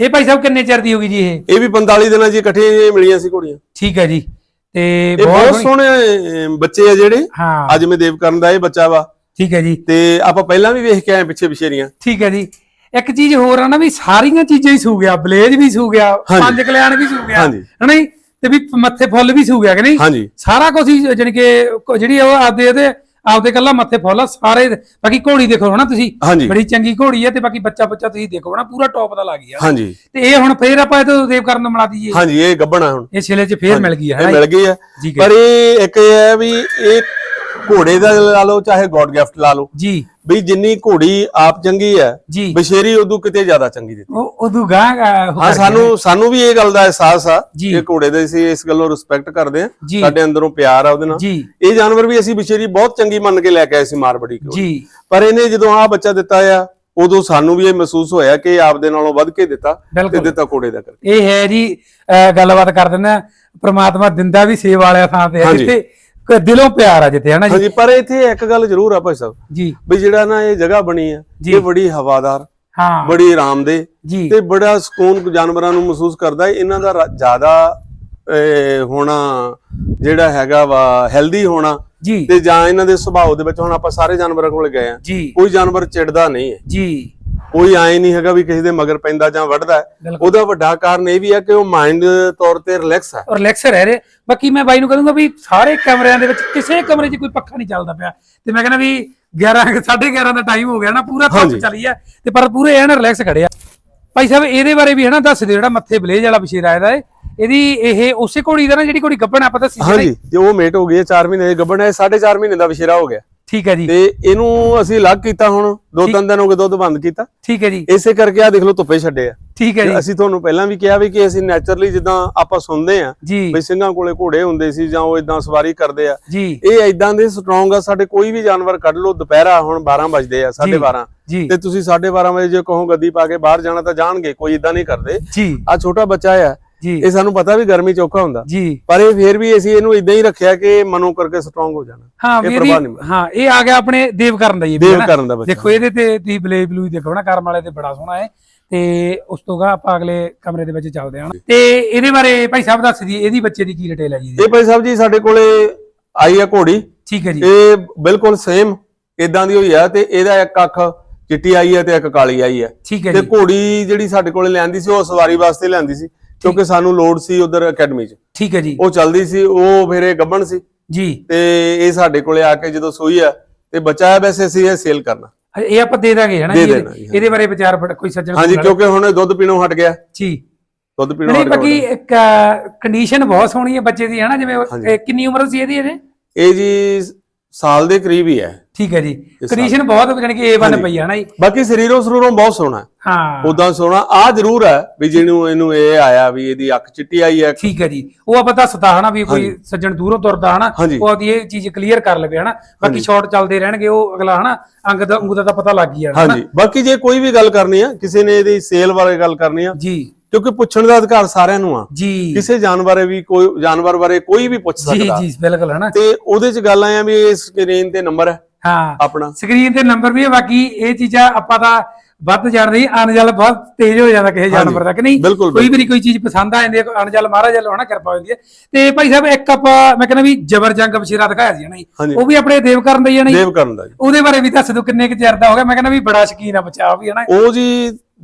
ਇਹ ਭਾਈ ਸਾਹਿਬ ਕਿੰਨੇ ਚਿਰ ਦੀ ਹੋਗੀ ਜੀ ਇਹ? ਇਹ ਵੀ 45 ਦਿਨਾਂ ਇਕੱਠੀਆਂ ਜਿਹੀਆਂ ਮਿਲੀਆਂ ਸੀ ਘੋੜੀਆਂ ਠੀਕ ਹੈ ਜੀ। ਤੇ ਬਹੁਤ ਸੋਹਣੀ- ਬੱਚੇ ਆ ਜਿਹੜੇ। ਹਾਂ। ਅੱਜ ਮੈਂ ਦੇਵਕਰਨ ਦਾ ਇਹ ਬੱਚਾ ਵਾ। ਠੀਕ ਹੈ ਜੀ। ਤੇ ਆਪਾਂ ਪਹਿਲਾਂ ਵੀ ਵੇਖ ਕੇ ਆਏ ਪਿੱਛੇ ਵਿਸ਼ੇਰੀਆਂ ਠੀਕ ਹੈ ਜੀ। ਇੱਕ ਚੀਜ਼ ਹੋਰ ਆ ਨਾ ਵੀ ਸਾਰੀਆਂ ਚੀਜ਼ਾਂ ਹੀ ਸੂ ਗਿਆ। ਬਲੇਜ ਵੀ ਸੂ ਗਿਆ। ਪੰਜ ਕਲਿਆਣ ਵੀ ਸੂ ਗਿਆ। ਹਨਾ ਤੇ ਵੀ ਮੱਥੇ ਫੁੱਲ ਵੀ ਸੂ ਗਿਆ ਕਿ ਨਹੀਂ? ਸਾਰਾ ਕੁਝ ਜਾਣੀ ਕਿ ਜਿਹੜੀ ਉਹ ਆਪਦੇ ਇਹਦੇ ਆਪਦੇ ਕੱਲਾ ਮੱਥੇ ਫੁੱਲ ਆ ਸਾਰੇ ਬਾਕੀ ਘੋੜੀ ਦੇਖੋ ਹਨਾ ਤੁਸੀਂ। ਬੜੀ ਚੰਗੀ ਘੋੜੀ ਹੈ ਤੇ ਬਾਕੀ ਬੱਚਾ ਬੱਚਾ ਤੁਸੀਂ ਦੇਖੋ ਹਨਾ ਪੂਰਾ ਟੌਪ ਦਾ ਲੱਗ ਗਿਆ। ਹਾਂਜੀ। ਤੇ ਇਹ ਹੁਣ ਫੇਰ ਆਪਾਂ ਇਹ ਤੋਂ ਦੇਵ ਕਰਨ ਨੂੰ ਮਿਲਾ ਦਈਏ। ਹਾਂਜੀ ਇਹ ਗੱਬਣਾ ਹੁਣ। ਇਹ ਛੇਲੇ 'ਚ ਫੇਰ ਮਿਲ ਗਈ ਹੈ ਮਿਲ ਗਈ ਹੈ ਪਰ ਇਹ ਇੱਕ ਇਹ ਹੈ ਵੀ ਇਹ ਘੋੜੇ ਦਾ ਲਾ ਲਓ ਚਾਹੇ ਗੋਡ ਗਿਫਟ ਲਾ ਲਓ। ਜੀ। ਵੀ ਜਿੰਨੀ ਘੋੜੀ ਆਪ ਚੰਗੀ ਹੈ ਬਸ਼ੇਰੀ ਉਦੋਂ ਕਿਤੇ ਜ਼ਿਆਦਾ ਚੰਗੀ ਦਿੱਤੀ। ਉਹ ਉਦੋਂ ਗਾਂ ਹਾਂ ਸਾਨੂੰ ਸਾਨੂੰ ਵੀ ਇਹ ਗੱਲ ਦਾ ਅਹਿਸਾਸ ਆ। ਕਿ ਘੋੜੇ ਦੇ ਅਸੀਂ ਇਸ ਗੱਲੋਂ ਰਿਸਪੈਕਟ ਕਰਦੇ ਆ। ਸਾਡੇ ਅੰਦਰੋਂ ਪਿਆਰ ਆ ਉਹਦੇ ਨਾਲ। ਇਹ ਜਾਨਵਰ ਵੀ ਅਸੀਂ ਬਸ਼ੇਰੀ ਬਹੁਤ ਚੰਗੀ ਮੰਨ ਕੇ ਲੈ ਕੇ ਆਏ ਸੀ ਮਾਰਬੜੀ ਕੋਲ ਜੀ। ਪਰ ਇਹਨੇ ਜਦੋਂ ਆ ਬੱਚਾ ਦਿੱਤਾ ਆ ਉਦੋਂ ਸਾਨੂੰ ਵੀ ਇਹ ਮਹਿਸੂਸ ਹੋਇਆ ਕਿ ਇਹ ਆਪਦੇ ਨਾਲੋਂ ਵੱਧ ਕੇ ਦਿੱਤਾ ਤੇ ਦਿੱਤਾ ਘੋੜੇ ਦਾ ਕਰਕੇ। ਇਹ ਹੈ ਜੀ ਗੱਲਬਾਤ ਕਰ ਦਿੰਦਾ ਪ੍ਰਮਾਤਮਾ ਦਿੰਦਾ ਵੀ ਸੇਵ ਵਾਲਿਆ ਥਾਂ ਤੇ ਹੈ। ਜਿੱਥੇ ਕ- ਦਿਲੋਂ ਪਿਆਰ ਆ ਜਿੱਥੇ ਹਨਾ ਜੀ? ਹਾਂਜੀ ਪਰ ਇੱਥੇ ਇੱਕ ਗੱਲ ਜ਼ਰੂਰ ਆ ਭਾਈ ਸਾਹਿਬ। ਜੀ। ਵੀ ਜਿਹੜਾ ਨਾ ਇਹ ਜਗ੍ਹਾ ਬਣੀ ਆ। ਇਹ ਬੜੀ ਹਵਾਦਾਰ ਹਾਂ। ਬੜੀ ਆਰਾਮਦੇਹ ਜੀ। ਤੇ ਬੜਾ ਸਕੂਨ ਜਾਨਵਰਾਂ ਨੂੰ ਮਹਿਸੂਸ ਕਰਦਾ ਹੈ। ਇਹਨਾਂ ਦਾ ਜ਼ਿਆਦਾ ਹੋਣਾ ਜਿਹੜਾ ਹੈਗਾ ਵਾ ਹੈਲਦੀ ਹੋਣਾ ਜੀ। ਤੇ ਜਾਂ ਇਹਨਾਂ ਦੇ ਸੁਭਾਅ ਦੇ ਵਿੱਚ ਹੁਣ ਆਪਾਂ ਸਾਰੇ ਜਾਨਵਰਾਂ ਕੋਲ ਗਏ ਆ ਜੀ। ਕੋਈ ਜਾਨਵਰ ਚਿੜਦਾ ਨਹੀਂ ਹੈ। ਜੀ। ਕੋਈ ਐ ਨਹੀਂ ਹੈਗਾ ਵੀ ਕਿਸੇ ਦੇ ਮਗਰ ਪੈਂਦਾ ਜਾਂ ਵੱਢਦਾ ਉਹਦਾ ਵੱਡਾ ਕਾਰਨ ਇਹ ਵੀ ਹੈ ਕਿ ਉਹ ਮਾਈਂਡ ਤੌਰ ਤੇ ਰਿਲੈਕਸ ਹੈ। ਔਰ ਲੈਕਚਰ ਹੈ ਰੇ ਬਾਕੀ ਮੈਂ ਬਾਈ ਨੂੰ ਕਹੂੰਗਾ ਵੀ ਸਾਰੇ ਕਮਰਿਆਂ ਦੇ ਵਿੱਚ ਕਿਸੇ ਕਮਰੇ 'ਚ ਕੋਈ ਪੱਖਾ ਨਹੀਂ ਚੱਲਦਾ ਪਿਆ। ਤੇ ਮੈਂ ਕਹਿੰਦਾ ਵੀ 11 11:30 ਦਾ ਟਾਈਮ ਹੋ ਗਿਆ ਨਾ ਪੂਰਾ ਹਾਂਜੀ। ਚੱਲੀ ਆ ਤੇ ਪਰ ਪੂਰੇ ਐਨ ਰਿਲੈਕਸ ਖੜਿਆ ਭਾਈ ਸਾਹਿਬ, ਇਹਦੇ ਬਾਰੇ ਵੀ ਹਨਾ ਦੱਸ ਦਿਓ, ਜਿਹੜਾ ਮੱਥੇ ਬਲੇਜ ਵਾਲਾ ਬਸ਼ੀਰ ਇਹਦਾ ਦਾ ਇਹਦੀ ਇਹ, ਉਸੇ ਘੋੜੀ ਦਾ ਨਾ ਜਿਹੜੀ ਘੋੜੀ ਗੱਭਣ ਆਪਾਂ ਦੱਸੀ ਸੀ ਹਾਂਜੀ ਜੇ ਉਹ ਮੇਟ ਹੋ ਗਈ ਹੈ 4 ਮਹੀਨੇ ਦੀ ਗੱਭਣ ਹੈ 4.5 ਮਹੀਨੇ ਦਾ ਵਿਸ਼ੇਰਾ ਹੋ ਗਿਆ। ਠੀਕ ਹੈ ਜੀ। ਤੇ ਇਹਨੂੰ ਅਸੀਂ ਅਲੱਗ ਕੀਤਾ ਹੁਣ ਦੋ ਤਿੰਨ ਦਿਨ ਹੋ ਗਏ ਦੁੱਧ ਬੰਦ ਕੀਤਾ। ਠੀਕ ਹੈ ਜੀ। ਇਸੇ ਕਰਕੇ ਆ ਦੇਖ ਲਓ ਧੁੱਪੇ ਛੱਡੇ ਆ। ਠੀਕ ਹੈ ਜੀ। ਅਸੀਂ ਤੁਹਾਨੂੰ ਪਹਿਲਾਂ ਵੀ ਕਿਹਾ ਵੀ ਕਿ ਅਸੀਂ ਨੇਚਰਲੀ ਜਿੱਦਾਂ ਆਪਾਂ ਸੁਣਦੇ ਆ ਵੀ ਸਿੰਘਾਂ ਕੋਲੇ ਘੋੜੇ ਹੁੰਦੇ ਸੀ ਜਾਂ ਉਹ ਇਦਾਂ ਸਵਾਰੀ ਕਰਦੇ ਆ। ਇਹ ਇਦਾਂ ਦੇ ਸਟਰੋਂਗ ਆ ਸਾਡੇ ਕੋਈ ਵੀ ਜਾਨਵਰ ਕੱਢ ਲਓ ਦੁਪਹਿਰਾ ਹੁਣ 12 ਵਜਦੇ ਆ 12:30 ਜੀ ਤੇ ਤੁਸੀਂ 12:30 ਵਜੇ ਜੇ ਕਹੋ ਗੱਦੀ ਪਾ ਕੇ ਬਾਹਰ ਜਾਣਾ ਤਾਂ ਜਾਣਗੇ ਕੋਈ ਇਦਾਂ ਨਹੀਂ ਕਰਦੇ। ਆ ਛੋਟਾ ਬੱਚਾ ਆ ਇਹ ਸਾਨੂੰ ਪਤਾ ਵੀ ਗਰਮੀ ਚ ਔਖਾ ਹੁੰਦਾ। ਜੀ। ਪਰ ਇਹ ਫੇਰ ਵੀ ਅਸੀਂ ਇਹਨੂੰ ਇਦਾਂ ਹੀ ਰੱਖਿਆ ਕਿ ਮਨੋਂ ਕਰਕੇ ਸਟਰੋਂਗ ਹੋ ਜਾਣਾ। ਹਾਂ ਨਹੀਂ ਹਾਂ ਇਹ ਆ ਗਿਆ ਆਪਣੇ ਦੇਵ ਕਰਨ ਦਾ ਹੀ ਇਹ ਦੇਵ। ਕਰਨ ਦਾ ਦੇਖੋ ਇਹਦੇ ਤੇ ਤੁਸੀਂ ਬਲੇ ਬਲੂ ਦੇਖੋ ਨਾ ਕਰਮ ਵਾਲੇ ਤੇ ਬੜਾ ਸੋਹਣਾ ਹੈ ਤੇ ਉਸ ਤੋਂ ਗਾ ਆਪਾਂ ਅਗਲੇ ਕਮਰੇ ਦੇ ਵਿੱਚ ਚੱਲਦੇ ਹਾਂ। ਤੇ ਇਹਦੇ ਬਾਰੇ ਭਾਈ ਸਾਹਿਬ ਦੱਸ ਦਈਏ ਇਹਦੀ ਬੱਚੇ ਦੀ ਕੀ ਡਿਟੇਲ ਹੈ ਜੀ? ਇਹ ਭਾਈ ਸਾਹਿਬ ਜੀ ਸਾਡੇ ਕੋਲੇ ਆਈ ਆ ਘੋੜੀ। ਠੀਕ ਹੈ ਜੀ। ਇਹ ਬਿਲਕੁਲ ਸੇਮ ਇਦਾਂ ਦੀ ਹੋਈ ਆ ਤੇ ਇਹਦਾ ਇੱਕ ਅੱਖ ਚਿੱਟੀ ਆਈ ਹੈ ਤੇ ਇੱਕ ਕਾਲੀ ਆਈ ਹੈ ਠੀਕ ਹੈ ਤੇ ਜੀ। ਘੋੜੀ ਜਿਹੜੀ ਸਾਡੇ ਕੋਲੇ ਲਿਆਂਦੀ ਸੀ ਉਹ ਸਵਾਰੀ ਵਾਸਤੇ ਲਿਆਂਦੀ ਸੀ। ਕਿਉਂਕਿ ਸਾਨੂੰ ਲੋੜ ਸੀ ਉਧਰ ਅਕੈਡਮੀ 'ਚ। ਠੀਕ ਹੈ ਜੀ। ਉਹ ਚੱਲਦੀ ਸੀ ਉਹ ਫਿਰ ਇਹ ਗੱਬਣ ਸੀ। ਜੀ। ਤੇ ਇਹ ਸਾਡੇ ਕੋਲੇ ਆ ਕੇ ਜਦੋਂ ਸੋਈ ਆ ਤੇ ਬੱਚਾ ਹੈ ਵੈਸੇ ਅਸੀਂ ਇਹ ਸੇਲ ਕਰਨਾ। ਇਹ ਆਪਾਂ ਦੇ ਦਾਂਗੇ ਹਨਾ। ਇਹਦੇ ਬਾਰੇ ਵਿਚਾਰ ਕੋਈ ਸੱਜਣ ਹਾਂਜੀ ਕਿਉਂਕਿ ਹੁਣ ਦੁੱਧ ਪੀਣੋਂ ਹਟ ਗਿਆ। ਜੀ। ਦੁੱਧ ਪੀਣੋਂ ਨਹੀਂ ਹਟ ਬਾਕੀ ਗਿਆ ਇੱਕ ਕੰਡੀਸ਼ਨ ਬਹੁਤ ਸੋਹਣੀ ਹੈ ਬੱਚੇ ਦੀ ਹਨਾ ਜਿਵੇਂ ਕਿੰਨੀ ਉਮਰ ਸੀ ਇਹਦੀ ਇਹਦੇ? ਇਹ ਜੀ ਸਾਲ ਦੇ ਕਰੀਬ ਹੀ ਹੈ। ਠੀਕ ਹੈ ਜੀ। ਕੰਡੀਸ਼ਨ ਬਹੁਤ ਜਾਣੀ ਕਿ A1 ਹਾਂਜੀ। ਪਈ ਹੈ ਨਾ ਜੀ। ਬਾਕੀ ਸਰੀਰੋਂ ਸਰੂਰੋਂ ਬਹੁਤ ਸੋਹਣਾ ਹੈ। ਹਾਂ। ਉਦਾਂ ਸੋਹਣਾ। ਆ ਜ਼ਰੂਰ ਹੈ ਵੀ ਜਿਹਨੂੰ ਇਹਨੂੰ ਇਹ ਆਇਆ ਵੀ ਇਹਦੀ ਅੱਖ ਚਿੱਟੀ ਆਈ ਹੈ। ਠੀਕ ਹੈ ਜੀ। ਉਹ ਆਪਾਂ ਦੱਸਦਾ ਹਨਾ ਵੀ ਕੋਈ ਸੱਜਣ ਦੂਰੋਂ ਤੁਰਦਾ ਹਨਾ। ਉਹ ਆਦੀ ਇਹ ਚੀਜ਼ ਕਲੀਅਰ ਕਰ ਲਵੇ ਹਨਾ। ਬਾਕੀ ਸ਼ਾਰਟ ਚੱਲਦੇ ਰਹਿਣਗੇ ਉਹ ਅਗਲਾ ਹਨਾ ਅੰਗ ਦਾ ਉਂਗ ਦਾ ਪਤਾ ਲੱਗ ਹੀ ਜਾਣਾ ਹਨਾ। ਹਾਂਜੀ ਬਾਕੀ ਜੇ ਕੋਈ ਵੀ ਗੱਲ ਕਰਨੀ ਆ ਕਿਸੇ ਨੇ ਇਹਦੀ ਸੇਲ ਬਾਰੇ ਗੱਲ ਕਰਨੀ ਆ ਜੀ। ਕਿਉਂਕਿ ਪੁੱਛਣ ਦਾ ਅਧਿਕਾਰ ਸਾਰਿਆਂ ਨੂੰ ਆ। ਜੀ। ਕਿਸੇ ਜਾਨਵਰ ਬਾਰੇ ਵੀ ਕੋਈ ਜਾਨਵਰ ਬਾਰੇ ਕੋਈ ਵੀ ਪੁੱਛ ਜੀ ਸਕਦਾ। ਜੀ ਬਿਲਕੁਲ ਹਨਾ। ਤੇ ਉਹਦੇ ਚ ਗੱਲ ਆਇਆ ਵੀ ਇਸ ਸਕਰੀਨ ਤੇ ਨੰਬਰ ਹੈ। ਹਾਂ। ਆਪਣਾ। ਸਕਰੀਨ ਤੇ ਨੰਬਰ ਵੀ ਹੈ ਬਾਕੀ ਇਹ ਚੀਜ਼ਾਂ ਆਪਾਂ ਤਾਂ ਵੱਧ ਜਾਣਦੇ ਹੀ ਅਨਜਲ ਬਹੁਤ ਤੇਜ਼ ਹੋ ਜਾਂਦਾ ਕਿਸੇ ਜਾਨਵਰ ਦਾ ਕਿ ਨਹੀਂ? ਕੋਈ ਵੀ ਕੋਈ ਚੀਜ਼ ਪਸੰਦ ਆ ਜਾਂਦੀ ਹੈ ਅਨਜਲ ਮਹਾਰਾਜ ਵੱਲੋਂ ਹਨਾ ਕਿਰਪਾ ਹੁੰਦੀ ਹੈ। ਤੇ ਭਾਈ ਸਾਹਿਬ ਇੱਕ ਆਪਾਂ ਮੈਂ ਕਹਿੰਦਾ ਵੀ ਜਬਰ ਜੰਗ ਬਸ਼ੀਰਾ ਦਿਖਾਇਆ ਸੀ ਹਾਂਜੀ। ਉਹ ਵੀ ਆਪਣੇ ਦੇਵ ਕਰਨ ਦਾ ਹੀ ਹੈ ਨਾ ਜੀ? ਦੇਵ ਕਰਨ ਦਾ ਉਹਦੇ ਬਾਰੇ ਵੀ ਦੱਸ ਦਿਓ ਕਿੰਨੇ ਕੁ ਚਿਰ ਦਾ ਹੋ ਗਿਆ ਮੈਂ ਕਹਿੰਦਾ ਵੀ ਬੜਾ ਸ਼ਕੀਨ ਆ ਬੱਚਾ ਵੀ ਹਨਾ ਉਹ ਜੀ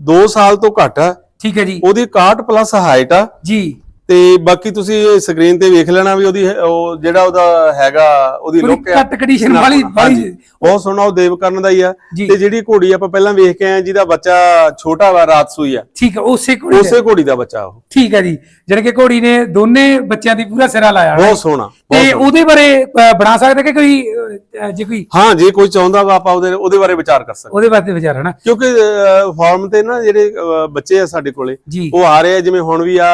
2 ਸਾਲ ਤੋਂ ਘੱਟ ਆ। ਠੀਕ ਹੈ ਜੀ। ਉਹਦੀ 61 ਪਲੱਸ ਹਾਈਟ ਆ। ਜੀ। ਤੇ ਬਾਕੀ ਤੁਸੀਂ ਸਕਰੀਨ ਤੇ ਵੇਖ ਲੈਣਾ ਵੀ ਉਹਦੀ ਹੈ- ਉਹ ਜਿਹੜਾ ਉਹਦਾ ਹੈਗਾ ਉਹਦੀ ਲੁੱਕ ਆ ਕੱਟ ਕੰਡੀਸ਼ਨ ਵਾਲੀ ਵਾਲੀ ਬਹੁਤ ਸੋਹਣਾ ਉਹ ਦੇਵ ਕਰਨ ਦਾ ਹੀ ਆ। ਤੇ ਜਿਹੜੀ ਘੋੜੀ ਆਪਾਂ ਪਹਿਲਾਂ ਵੇਖ ਕੇ ਆਏ ਜਿਹਦਾ ਬੱਚਾ ਛੋਟਾ ਵਾ ਰਾਤ ਸੂਈ ਆ। ਠੀਕ ਹੈ ਉਸੇ ਕੋਲ ਉਸੇ ਘੋੜੀ ਦਾ ਬੱਚਾ ਉਹ। ਠੀਕ ਹੈ ਜੀ। ਜਾਣੀ ਕਿ ਘੋੜੀ ਨੇ ਦੋਨੇ ਬੱਚਿਆਂ ਦੀ ਪੂਰਾ ਸਿਰਾ ਲਾਇਆ। ਬਹੁਤ ਸੋਹਣਾ। ਤੇ। ਉਹਦੇ ਬਾਰੇ ਬਣਾ ਸਕਦੇ ਕਿ ਕੋਈ ਜੇ ਕੋਈ ਹਾਂ ਜੇ ਕੋਈ ਚਾਹੁੰਦਾ ਵਾ ਆਪਾਂ ਉਹਦੇ ਉਹਦੇ ਬਾਰੇ ਵਿਚਾਰ ਕਰ ਸਕਦੇ। ਉਹਦੇ ਵਾਸਤੇ ਵਿਚਾਰ ਹਨਾ ਕਿਉਂਕਿ ਫਾਰਮ ਤੇ ਨਾ ਜਿਹੜੇ ਬੱਚੇ ਆ ਸਾਡੇ ਕੋਲੇ ਉਹ ਆ ਰਹੇ ਆ ਜਿਵੇਂ ਹੁਣ ਵੀ ਆ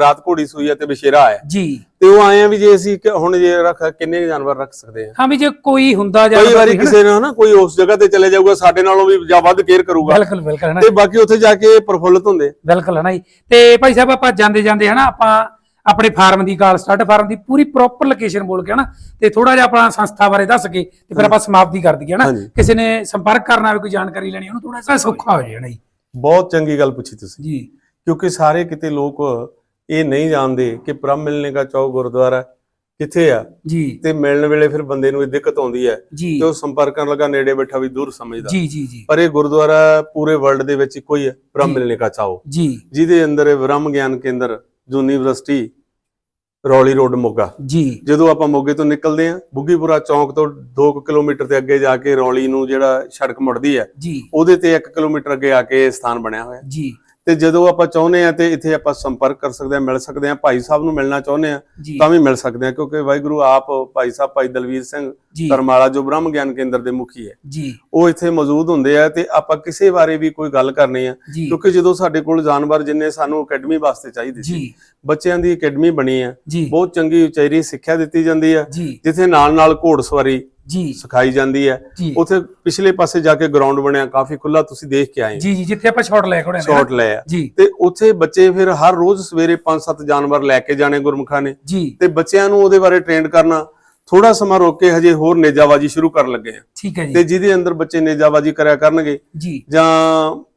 ਰਾਤ ਘੋੜੀ ਸੂਈ ਆ ਤੇ ਬਸ਼ੇਰਾ ਆਇਆ। ਜੀ। ਤੇ ਉਹ ਆਏ ਆ ਵੀ ਜੇ ਅਸੀਂ ਹੁਣ ਜੇ ਰੱਖ ਕਿੰਨੇ ਜਾਨਵਰ ਰੱਖ ਸਕਦੇ ਆ? ਹਾਂ ਵੀ ਜੇ ਕੋਈ ਹੁੰਦਾ ਜਾਂ ਕਈ ਵਾਰੀ ਕਿਸੇ ਨੇ ਹਨਾ ਕੋਈ ਉਸ ਜਗ੍ਹਾ ਤੇ ਚਲੇ ਜਾਊਗਾ ਸਾਡੇ ਨਾਲੋਂ ਵੀ ਜਾਂ ਵੱਧ ਕੇਅਰ ਕਰੂਗਾ। ਬਿਲਕੁਲ ਬਿਲਕੁਲ ਹਨਾ ਤੇ ਬਾਕੀ ਉੱਥੇ ਜਾ ਕੇ ਪ੍ਰਫੁੱਲਤ ਹੁੰਦੇ। ਬਿਲਕੁਲ ਹਨਾ ਜੀ। ਤੇ ਭਾਈ ਸਾਹਿਬ ਆਪਾਂ ਜਾਂਦੇ ਜਾਂਦੇ ਹਨਾ ਆਪਾਂ ਆਪਣੇ ਫਾਰਮ ਦੀ ਕਾਲ ਸਟਾਰਟ ਫਾਰਮ ਦੀ ਪੂਰੀ ਪ੍ਰੋਪਰ ਲੋਕੇਸ਼ਨ ਬੋਲ ਕੇ ਹਨਾ ਤੇ ਥੋੜਾ ਜਿਹਾ ਆਪਣਾ ਸੰਸਥਾ ਬਾਰੇ ਦੱਸ ਕੇ ਤੇ ਫਿਰ ਆਪਾਂ ਸਮਾਪਤੀ ਕਰ ਦਈਏ ਹਨਾ। ਕਿਸੇ ਨੇ ਸੰਪਰਕ ਕਰਨਾ ਹੋਵੇ ਕੋਈ ਜਾਣਕਾਰੀ ਲੈਣੀ ਉਹਨੂੰ ਥੋੜਾ ਜਿਹਾ ਸੌਖਾ ਹੋ ਹਨਾ ਜੀ। ਬਹੁਤ ਚੰਗੀ ਗੱਲ ਪੁੱਛੀ ਤੁਸੀਂ। ਜੀ। ਕਿਉਂਕਿ ਸਾਰੇ ਕਿਤੇ ਲੋਕ ਇਹ ਨਹੀਂ ਜਾਣਦੇ ਕਿ ਪ੍ਰਮ ਮਿਲਨੇ ਦਾ ਚੌਕ ਗੁਰਦੁਆਰਾ ਕਿੱਥੇ ਆ। ਜੀ। ਤੇ ਮਿਲਣ ਵੇਲੇ ਫਿਰ ਬੰਦੇ ਨੂੰ ਇਹ ਦਿੱਕਤ ਆਉਂਦੀ ਹੈ ਕਿ ਉਹ ਸੰਪਰਕ ਕਰਨ ਲੱਗਾ ਨੇੜੇ ਬੈਠਾ ਵੀ ਦੂਰ ਸਮਝਦਾ। ਜੀ ਜੀ ਜੀ। ਪਰ ਇਹ ਗੁਰਦੁਆਰਾ ਪੂਰੇ ਵਰਲਡ ਦੇ ਵਿੱਚ ਇੱਕੋ ਹੀ ਹੈ ਬ੍ਰਹਮ ਮਿਲਨੇ ਕਾ ਚਾਓ ਜੀ। ਜਿਹਦੇ ਅੰਦਰ ਇਹ ਬ੍ਰਹਮ ਗਿਆਨ ਕੇਂਦਰ ਯੂਨੀਵਰਸਿਟੀ ਰੌਲੀ ਰੋਡ ਮੋਗਾ। ਜੀ। ਜਦੋਂ ਆਪਾਂ ਮੋਗੇ ਤੋਂ ਨਿਕਲਦੇ ਆਂ ਬੁੱਗੀਪੁਰਾ ਚੌਂਕ ਤੋਂ 2 ਕਿਲੋਮੀਟਰ ਤੇ ਅੱਗੇ ਜਾ ਕੇ ਰੌਲੀ ਨੂੰ ਜਿਹੜਾ ਸੜਕ ਮੁੜਦੀ ਹੈ ਜੀ। ਉਹਦੇ ਤੇ 1 ਕਿਲੋਮੀਟਰ ਅੱਗੇ ਆ ਕੇ ਇਹ ਸਥਾਨ ਬਣਿਆ ਹੋਇਆ। ਜੀ। ਤੇ ਜਦੋਂ ਆਪਾਂ ਚਾਹੁੰਦੇ ਆ ਤੇ ਇੱਥੇ ਆਪਾਂ ਸੰਪਰਕ ਕਰ ਸਕਦੇ ਆ ਮਿਲ ਸਕਦੇ ਆ ਭਾਈ ਸਾਹਿਬ ਨੂੰ ਮਿਲਣਾ ਚਾਹੁੰਦੇ ਆ ਤਾਂ ਵੀ ਮਿਲ ਸਕਦੇ ਆ ਕਿਉਂਕਿ ਵਾਹਿਗੁਰੂ ਆਪ ਭਾਈ ਸਾਹਿਬ ਭਾਈ ਦਲਵੀਰ ਸਿੰਘ ਜੀ। ਕਰਮਾਲਾ ਜੋ ਬ੍ਰਹਮ ਗਿਆਨ ਕੇਂਦਰ ਦੇ ਮੁਖੀ ਹੈ ਜੀ। ਉਹ ਇੱਥੇ ਮੌਜੂਦ ਹੁੰਦੇ ਆ ਤੇ ਆਪਾਂ ਕਿਸੇ ਬਾਰੇ ਵੀ ਕੋਈ ਗੱਲ ਕਰਨੀ ਆ ਕਿਉਂਕਿ ਜਦੋਂ ਸਾਡੇ ਕੋਲ ਜਾਨਵਰ ਜਿੰਨੇ ਸਾਨੂੰ ਅਕੈਡਮੀ ਵਾਸਤੇ ਚਾਹੀਦੇ ਸੀ ਬੱਚਿਆਂ ਦੀ ਅਕੈਡਮੀ ਬਣੀ ਆ ਬਹੁਤ ਚੰਗੀ ਉਚਾਰੀ ਸਿੱਖਿਆ ਦਿੱਤੀ ਜਾਂਦੀ ਆ ਜਿੱਥੇ ਨਾਲ ਨਾਲ ਘੋੜਸਵਾਰੀ ਜੀ। ਸਿਖਾਈ ਜਾਂਦੀ ਹੈ। ਉਥੇ ਪਿਛਲੇ ਪਾਸੇ ਜਾ ਕੇ ਗਰਾਊਂਡ ਬਣਿਆ ਕਾਫੀ ਖੁੱਲਾ ਤੁਸੀਂ ਦੇਖ ਕੇ ਆਏ ਜੀ ਜੀ ਜਿੱਥੇ ਆਪਾਂ ਸ਼ਾਟ ਲੈ ਕੋੜੇ ਸ਼ਾਟ ਜੀ। ਤੇ ਉੱਥੇ ਬੱਚੇ ਫਿਰ ਹਰ ਰੋਜ਼ ਸਵੇਰੇ 5-7 ਜਾਨਵਰ ਲੈ ਕੇ ਜਾਣੇ ਗੁਰਮੁਖਾਂ ਨੇ। ਤੇ ਬੱਚਿਆਂ ਨੂੰ ਉਹਦੇ ਬਾਰੇ ਟ੍ਰੇਨ ਕਰਨਾ ਥੋੜਾ ਸਮਾਂ ਰੋਕ ਕੇ ਹਜੇ ਹੋਰ ਨੇਜਾਬਾਜੀ ਸ਼ੁਰੂ ਕਰਨ ਲੱਗੇ ਆ। ਠੀਕ ਹੈ ਤੇ ਜੀ ਜਿਹਦੇ ਅੰਦਰ ਬੱਚੇ ਨੇਜਾਬਾਜੀ ਕਰਿਆ ਕਰਨਗੇ ਜੀ। ਜਾਂ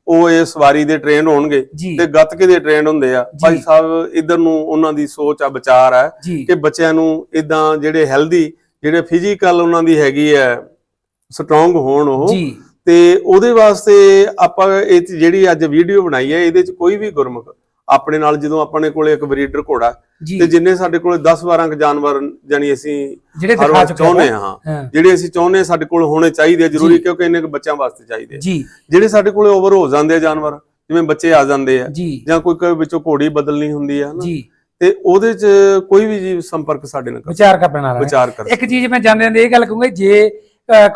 ਉਹ ਇਹ ਸਵਾਰੀ ਦੇ ਟ੍ਰੇਨ ਹੋਣਗੇ ਤੇ ਗੱਤਕੇ ਦੇ ਟ੍ਰੇਨ ਹੁੰਦੇ ਆ। ਭਾਈ ਸਾਹਿਬ ਇਧਰ ਨੂੰ ਉਹਨਾਂ ਦੀ ਸੋਚ ਆ ਵਿਚਾਰ ਆ ਕਿ ਬੱਚਿਆਂ ਨੂੰ ਇਦਾਂ ਜਿਹੜੇ ਹੈਲਦੀ ਜਿਹੜੇ ਫਿਜ਼ੀਕਲ ਉਹਨਾਂ ਦੀ ਹੈਗੀ ਹੈ ਸਟਰੋਂਗ ਹੋਣ ਉਹ ਜੀ। ਤੇ ਉਹਦੇ ਵਾਸਤੇ ਆਪਾਂ ਇਹ ਜਿਹੜੀ ਅੱਜ ਵੀਡੀਓ ਬਣਾਈ ਹੈ ਇਹਦੇ ਚ ਕੋਈ ਵੀ ਗੁਰਮੁਖ ਆਪਣੇ ਨਾਲ ਜਦੋਂ ਆਪਣੇ ਕੋਲੇ ਇੱਕ ਬਰੀਡਰ ਘੋੜਾ ਤੇ ਜਿੰਨੇ ਸਾਡੇ ਕੋਲੇ 10 12 ਕ ਜਾਨਵਰ ਜਾਨੀ ਅਸੀਂ ਜਿਹੜੇ ਦਿਖਾ ਚਾਹੁੰਦੇ। ਹਾਂ ਜਿਹੜੇ ਅਸੀਂ ਚਾਹੁੰਦੇ ਸਾਡੇ ਕੋਲ ਹੋਣੇ ਚਾਹੀਦੇ ਆ ਜ਼ਰੂਰੀ। ਕਿਉਂਕਿ ਇੰਨੇ ਕੁ ਬੱਚਿਆਂ ਵਾਸਤੇ ਚਾਹੀਦੇ ਜਿਹੜੇ ਸਾਡੇ ਕੋਲੇ ਓਵਰ ਹੋ ਜਾਂਦੇ ਆ ਜਾਨਵਰ ਜਿਵੇਂ ਬੱਚੇ ਆ ਜਾਂਦੇ ਆ ਜੀ। ਕੋਈ ਕੋਈ ਵਿੱਚੋਂ ਘੋੜੀ ਬਦਲਣੀ ਹੁੰਦੀ ਆ ਨਾ ਜੀ। ਤੇ ਉਹਦੇ ਚ ਕੋਈ ਵੀ ਜੀ ਸੰਪਰਕ ਸਾਡੇ ਨਾਲ ਕਰ ਵਿਚਾਰ ਕਰਨਾ ਵਿਚਾਰ ਕਰ ਇੱਕ ਚੀਜ਼ ਮੈਂ ਜਾਂਦੇ ਜਾਂਦੇ ਇਹ ਗੱਲ ਕਹੂੰਗਾ ਜੇ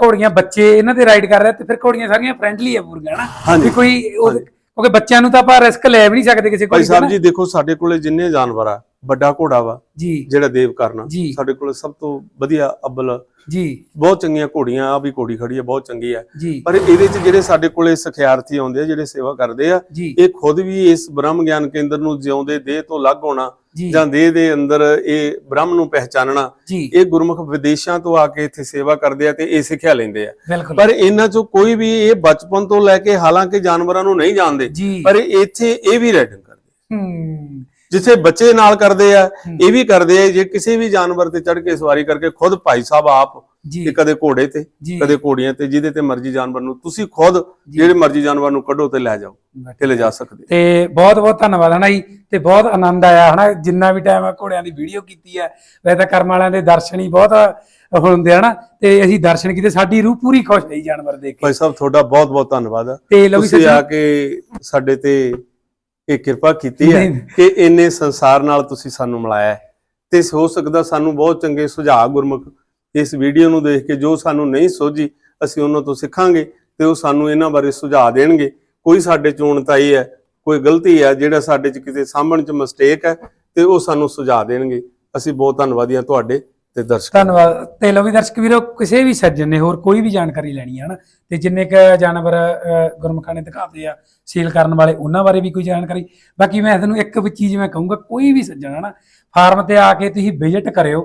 ਘੋੜੀਆਂ ਬੱਚੇ ਇਹਨਾਂ ਤੇ ਰਾਈਡ ਕਰ ਰਹੇ ਤੇ ਫਿਰ ਘੋੜੀਆਂ ਸਾਰੀਆਂ ਫ੍ਰੈਂਡਲੀ ਆ ਪੂਰੀਆਂ ਹਨਾ। ਵੀ ਕੋਈ ਕਿਉਂਕਿ ਬੱਚਿਆਂ ਨੂੰ ਤਾਂ ਆਪਾਂ ਰਿਸਕ ਲੈ ਵੀ ਨਹੀਂ ਸਕਦੇ ਕਿਸੇ ਭਾਈ ਕੋਲ ਸਾਹਿਬ ਜੀ ਦੇਖੋ ਸਾਡੇ ਕੋਲੇ ਜਿੰਨੇ ਜਾਨਵਰ ਆ ਵੱਡਾ ਘੋੜਾ ਵਾ ਜਿਹੜਾ ਦੇਵ ਕਰਨਾ। ਸਾਡੇ ਕੋਲੇ ਸਭ ਤੋਂ ਵਧੀਆ ਅਬਲ ਜੀ। ਬਹੁਤ ਚੰਗੀਆਂ ਘੋੜੀਆਂ ਆ ਵੀ ਘੋੜੀ ਖੜੀ ਆ ਬਹੁਤ ਚੰਗੀ ਆ ਜੀ। ਪਰ ਇਹਦੇ ਚ ਜਿਹੜੇ ਸਾਡੇ ਕੋਲੇ ਸਿਖਿਆਰਥੀ ਆਉਂਦੇ ਆ ਜਿਹੜੇ ਸੇਵਾ ਕਰਦੇ ਆ ਇਹ ਖੁਦ ਵੀ ਇਸ ਬ੍ਰਹਮ ਗਿਆਨ ਕੇਂਦਰ ਨੂੰ ਜਿਉਂਦੇ ਦੇਹ ਤੋਂ ਅਲੱਗ ਹੋਣਾ ਜੀ। ਦੇਹ ਦੇ ਅੰਦਰ ਇਹ ਬ੍ਰਹਮ ਨੂੰ ਪਹਿਚਾਨਣਾ ਇਹ ਗੁਰਮੁਖ ਵਿਦੇਸ਼ਾਂ ਤੋਂ ਆ ਕੇ ਇੱਥੇ ਸੇਵਾ ਕਰਦੇ ਆ ਤੇ ਇਹ ਸਿੱਖਿਆ ਲੈਂਦੇ ਆ। ਪਰ ਇਹਨਾਂ ਚੋਂ ਕੋਈ ਵੀ ਇਹ ਬਚਪਨ ਤੋਂ ਲੈ ਕੇ ਹਾਲਾਂਕਿ ਜਾਨਵਰਾਂ ਨੂੰ ਨਹੀਂ ਜਾਣਦੇ ਪਰ ਇੱਥੇ ਇਹ ਵੀ ਰਾਈਡਿੰਗ ਕਰਦੇ ਹੂੰ। ਜਿੱਥੇ ਬੱਚੇ ਨਾਲ ਕਰਦੇ ਆ ਇਹ ਵੀ ਕਰਦੇ ਆ ਜੇ ਕਿਸੇ ਵੀ ਜਾਨਵਰ ਤੇ ਚੜ ਕੇ ਸਵਾਰੀ ਕਰਕੇ ਖੁਦ ਭਾਈ ਸਾਹਿਬ ਆਪ ਕਿ ਕਦੇ ਘੋੜੇ ਤੇ ਕਦੇ ਘੋੜੀਆਂ ਤੇ ਜਿਹਦੇ ਤੇ ਮਰਜ਼ੀ ਜਾਨਵਰ ਨੂੰ ਤੁਸੀਂ ਖੁਦ। ਜਿਹੜੇ ਮਰਜ਼ੀ ਜਾਨਵਰ ਨੂੰ ਕੱਢੋ ਤੇ ਲੈ ਜਾਓ ਤੇ ਲੈ ਜਾ ਸਕਦੇ। ਤੇ ਬਹੁਤ ਬਹੁਤ ਧੰਨਵਾਦ ਹਨਾ ਜੀ? ਤੇ ਬਹੁਤ ਆਨੰਦ ਆਇਆ ਹਨਾ? ਜਿੰਨਾ ਵੀ ਟਾਈਮ ਆ ਘੋੜਿਆਂ ਦੀ ਵੀਡੀਓ ਕੀਤੀ ਹੈ ਵੈਸੇ ਤਾਂ ਕਰਮ ਵਾਲਿਆਂ ਦੇ ਦਰਸ਼ਨ ਹੀ ਬਹੁਤ ਹੁੰਦੇ ਹਨਾ? ਤੇ ਅਸੀਂ ਦਰਸ਼ਨ ਕੀਤੇ ਸਾਡੀ ਰੂਹ ਪੂਰੀ ਖੁਸ਼ ਹੋਈ ਜਾਨਵਰ ਦੇਖ ਕੇ। ਭਾਈ ਸਾਹਿਬ ਤੁਹਾਡਾ ਬਹੁਤ ਬਹੁਤ ਧੰਨਵਾਦ। ਤੇ ਤੁਸੀਂ ਆ ਕੇ ਸਾਡੇ ਤੇ ਇਹ ਕਿਰਪਾ ਕੀਤੀ ਹੈ। ਕਿ ਇੰਨੇ ਸੰਸਾਰ ਨਾਲ ਤੁਸੀਂ ਸਾਨੂੰ ਮਿਲਾਇਆ ਹੈ। ਤੇ ਹੋ ਸਕਦਾ ਸਾਨੂੰ ਬਹੁਤ ਚੰਗੇ ਸੁਝਾਅ ਗੁਰਮੁਖ ਇਸ ਵੀਡੀਓ ਨੂੰ ਦੇਖ ਕੇ ਜੋ ਸਾਨੂੰ ਨਹੀਂ ਸੋਝੀ ਅਸੀਂ ਉਹਨਾਂ ਤੋਂ ਸਿੱਖਾਂਗੇ ਤੇ ਉਹ ਸਾਨੂੰ ਇਹਨਾਂ ਬਾਰੇ ਸੁਝਾਅ ਦੇਣਗੇ। ਕੋਈ ਸਾਡੇ ਚੋਣ ਤਾਈ ਹੈ ਕੋਈ ਗਲਤੀ ਹੈ ਜਿਹੜਾ ਸਾਡੇ ਚ ਕਿਤੇ ਸਾਂਭਣ ਚ ਮਿਸਟੇਕ ਹੈ ਤੇ ਉਹ ਸਾਨੂੰ ਸੁਝਾਅ ਦੇਣਗੇ। ਅਸੀਂ ਬਹੁਤ ਧੰਨਵਾਦੀ ਹਾਂ ਤੁਹਾਡੇ ਤੇ ਦਰਸ਼ਕਾਂ ਧੰਨਵਾਦ। ਤੇ ਲਓ ਵੀ ਦਰਸ਼ਕ ਵੀਰੋ ਕਿਸੇ ਵੀ ਸੱਜਣ ਨੇ ਹੋਰ ਕੋਈ ਵੀ ਜਾਣਕਾਰੀ ਲੈਣੀ ਹੈ ਨਾ ਤੇ ਜਿੰਨੇ ਕ ਜਾਨਵਰ ਅਹ, ਗੁਰਮੁਖਾਂ ਨੇ ਦਿਖਾਤੇ ਆ ਸੇਲ ਕਰਨ ਵਾਲੇ ਉਹਨਾਂ ਬਾਰੇ ਵੀ ਕੋਈ ਜਾਣਕਾਰੀ। ਬਾਕੀ ਮੈਂ ਤੁਹਾਨੂੰ ਇੱਕ ਵੀ ਚੀਜ਼ ਮੈਂ ਕਹੂੰਗਾ ਕੋਈ ਵੀ ਸੱਜਣ ਹੈ ਨਾ ਫਾਰਮ ਤੇ ਆ ਕੇ ਤੁਸੀਂ ਵਿਜ਼ਿਟ ਕਰਿਓ।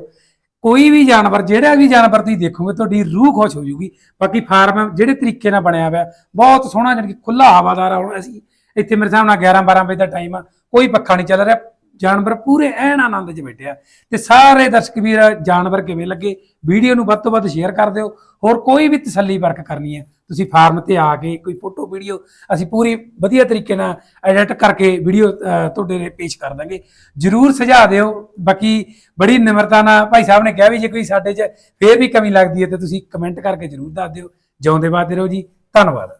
ਕੋਈ ਵੀ ਜਾਨਵਰ ਜਿਹੜਾ ਵੀ ਜਾਨਵਰ ਤੁਸੀਂ ਦੇਖੋਗੇ ਤੁਹਾਡੀ ਰੂਹ ਖੁਸ਼ ਹੋ ਜਾਊਗੀ। ਬਾਕੀ ਫਾਰਮ ਜਿਹੜੇ ਤਰੀਕੇ ਨਾਲ ਬਣਿਆ ਹੋਇਆ ਬਹੁਤ ਸੋਹਣਾ ਜਾਣੀ ਕਿ ਖੁੱਲਾ ਹਵਾਦਾਰ ਆ ਹੁਣ ਅਸੀਂ। ਇੱਥੇ ਮੇਰੇ ਹਿਸਾਬ ਨਾਲ 11 12 ਵਜੇ ਦਾ ਟਾਈਮ ਆ ਕੋਈ ਪੱਖਾ ਨਹੀਂ ਚੱਲ ਰਿਹਾ। ਜਾਨਵਰ ਪੂਰੇ ਐਨ ਆਨੰਦ 'ਚ ਬੈਠਿਆ ਤੇ ਸਾਰੇ ਦਰਸ਼ਕ ਵੀਰ, ਜਾਨਵਰ ਕਿਵੇਂ ਲੱਗੇ? ਵੀਡੀਓ ਨੂੰ ਵੱਧ ਤੋਂ ਵੱਧ ਸ਼ੇਅਰ ਕਰ ਦਿਓ। ਹੋਰ ਕੋਈ ਵੀ ਤਸੱਲੀ ਵਰਕ ਕਰਨੀ ਹੈ, ਤੁਸੀਂ ਫਾਰਮ ਤੇ ਆ ਕੇ ਕੋਈ ਫੋਟੋ ਵੀਡੀਓ ਅਸੀਂ ਪੂਰੀ ਵਧੀਆ ਤਰੀਕੇ ਨਾਲ ਐਡਿਟ ਕਰਕੇ ਵੀਡੀਓ ਤੁਹਾਡੇ ਲਈ ਪੇਸ਼ ਕਰ ਦਾਂਗੇ। ਜਰੂਰ ਸੁਝਾ ਦਿਓ। ਬਾਕੀ ਬੜੀ ਨਿਮਰਤਾ ਨਾਲ ਭਾਈ ਸਾਹਿਬ ਨੇ ਕਿਹਾ ਵੀ ਜੇ ਕੋਈ ਸਾਡੇ 'ਚ ਫੇਰ ਵੀ ਕਮੀ ਲੱਗਦੀ ਹੈ ਤੇ ਤੁਸੀਂ ਕਮੈਂਟ ਕਰਕੇ ਜਰੂਰ ਦੱਸ ਦਿਓ। ਜਿਉਂਦੇ ਬਾਦੇ ਰਹੋ ਜੀ। ਧੰਨਵਾਦ।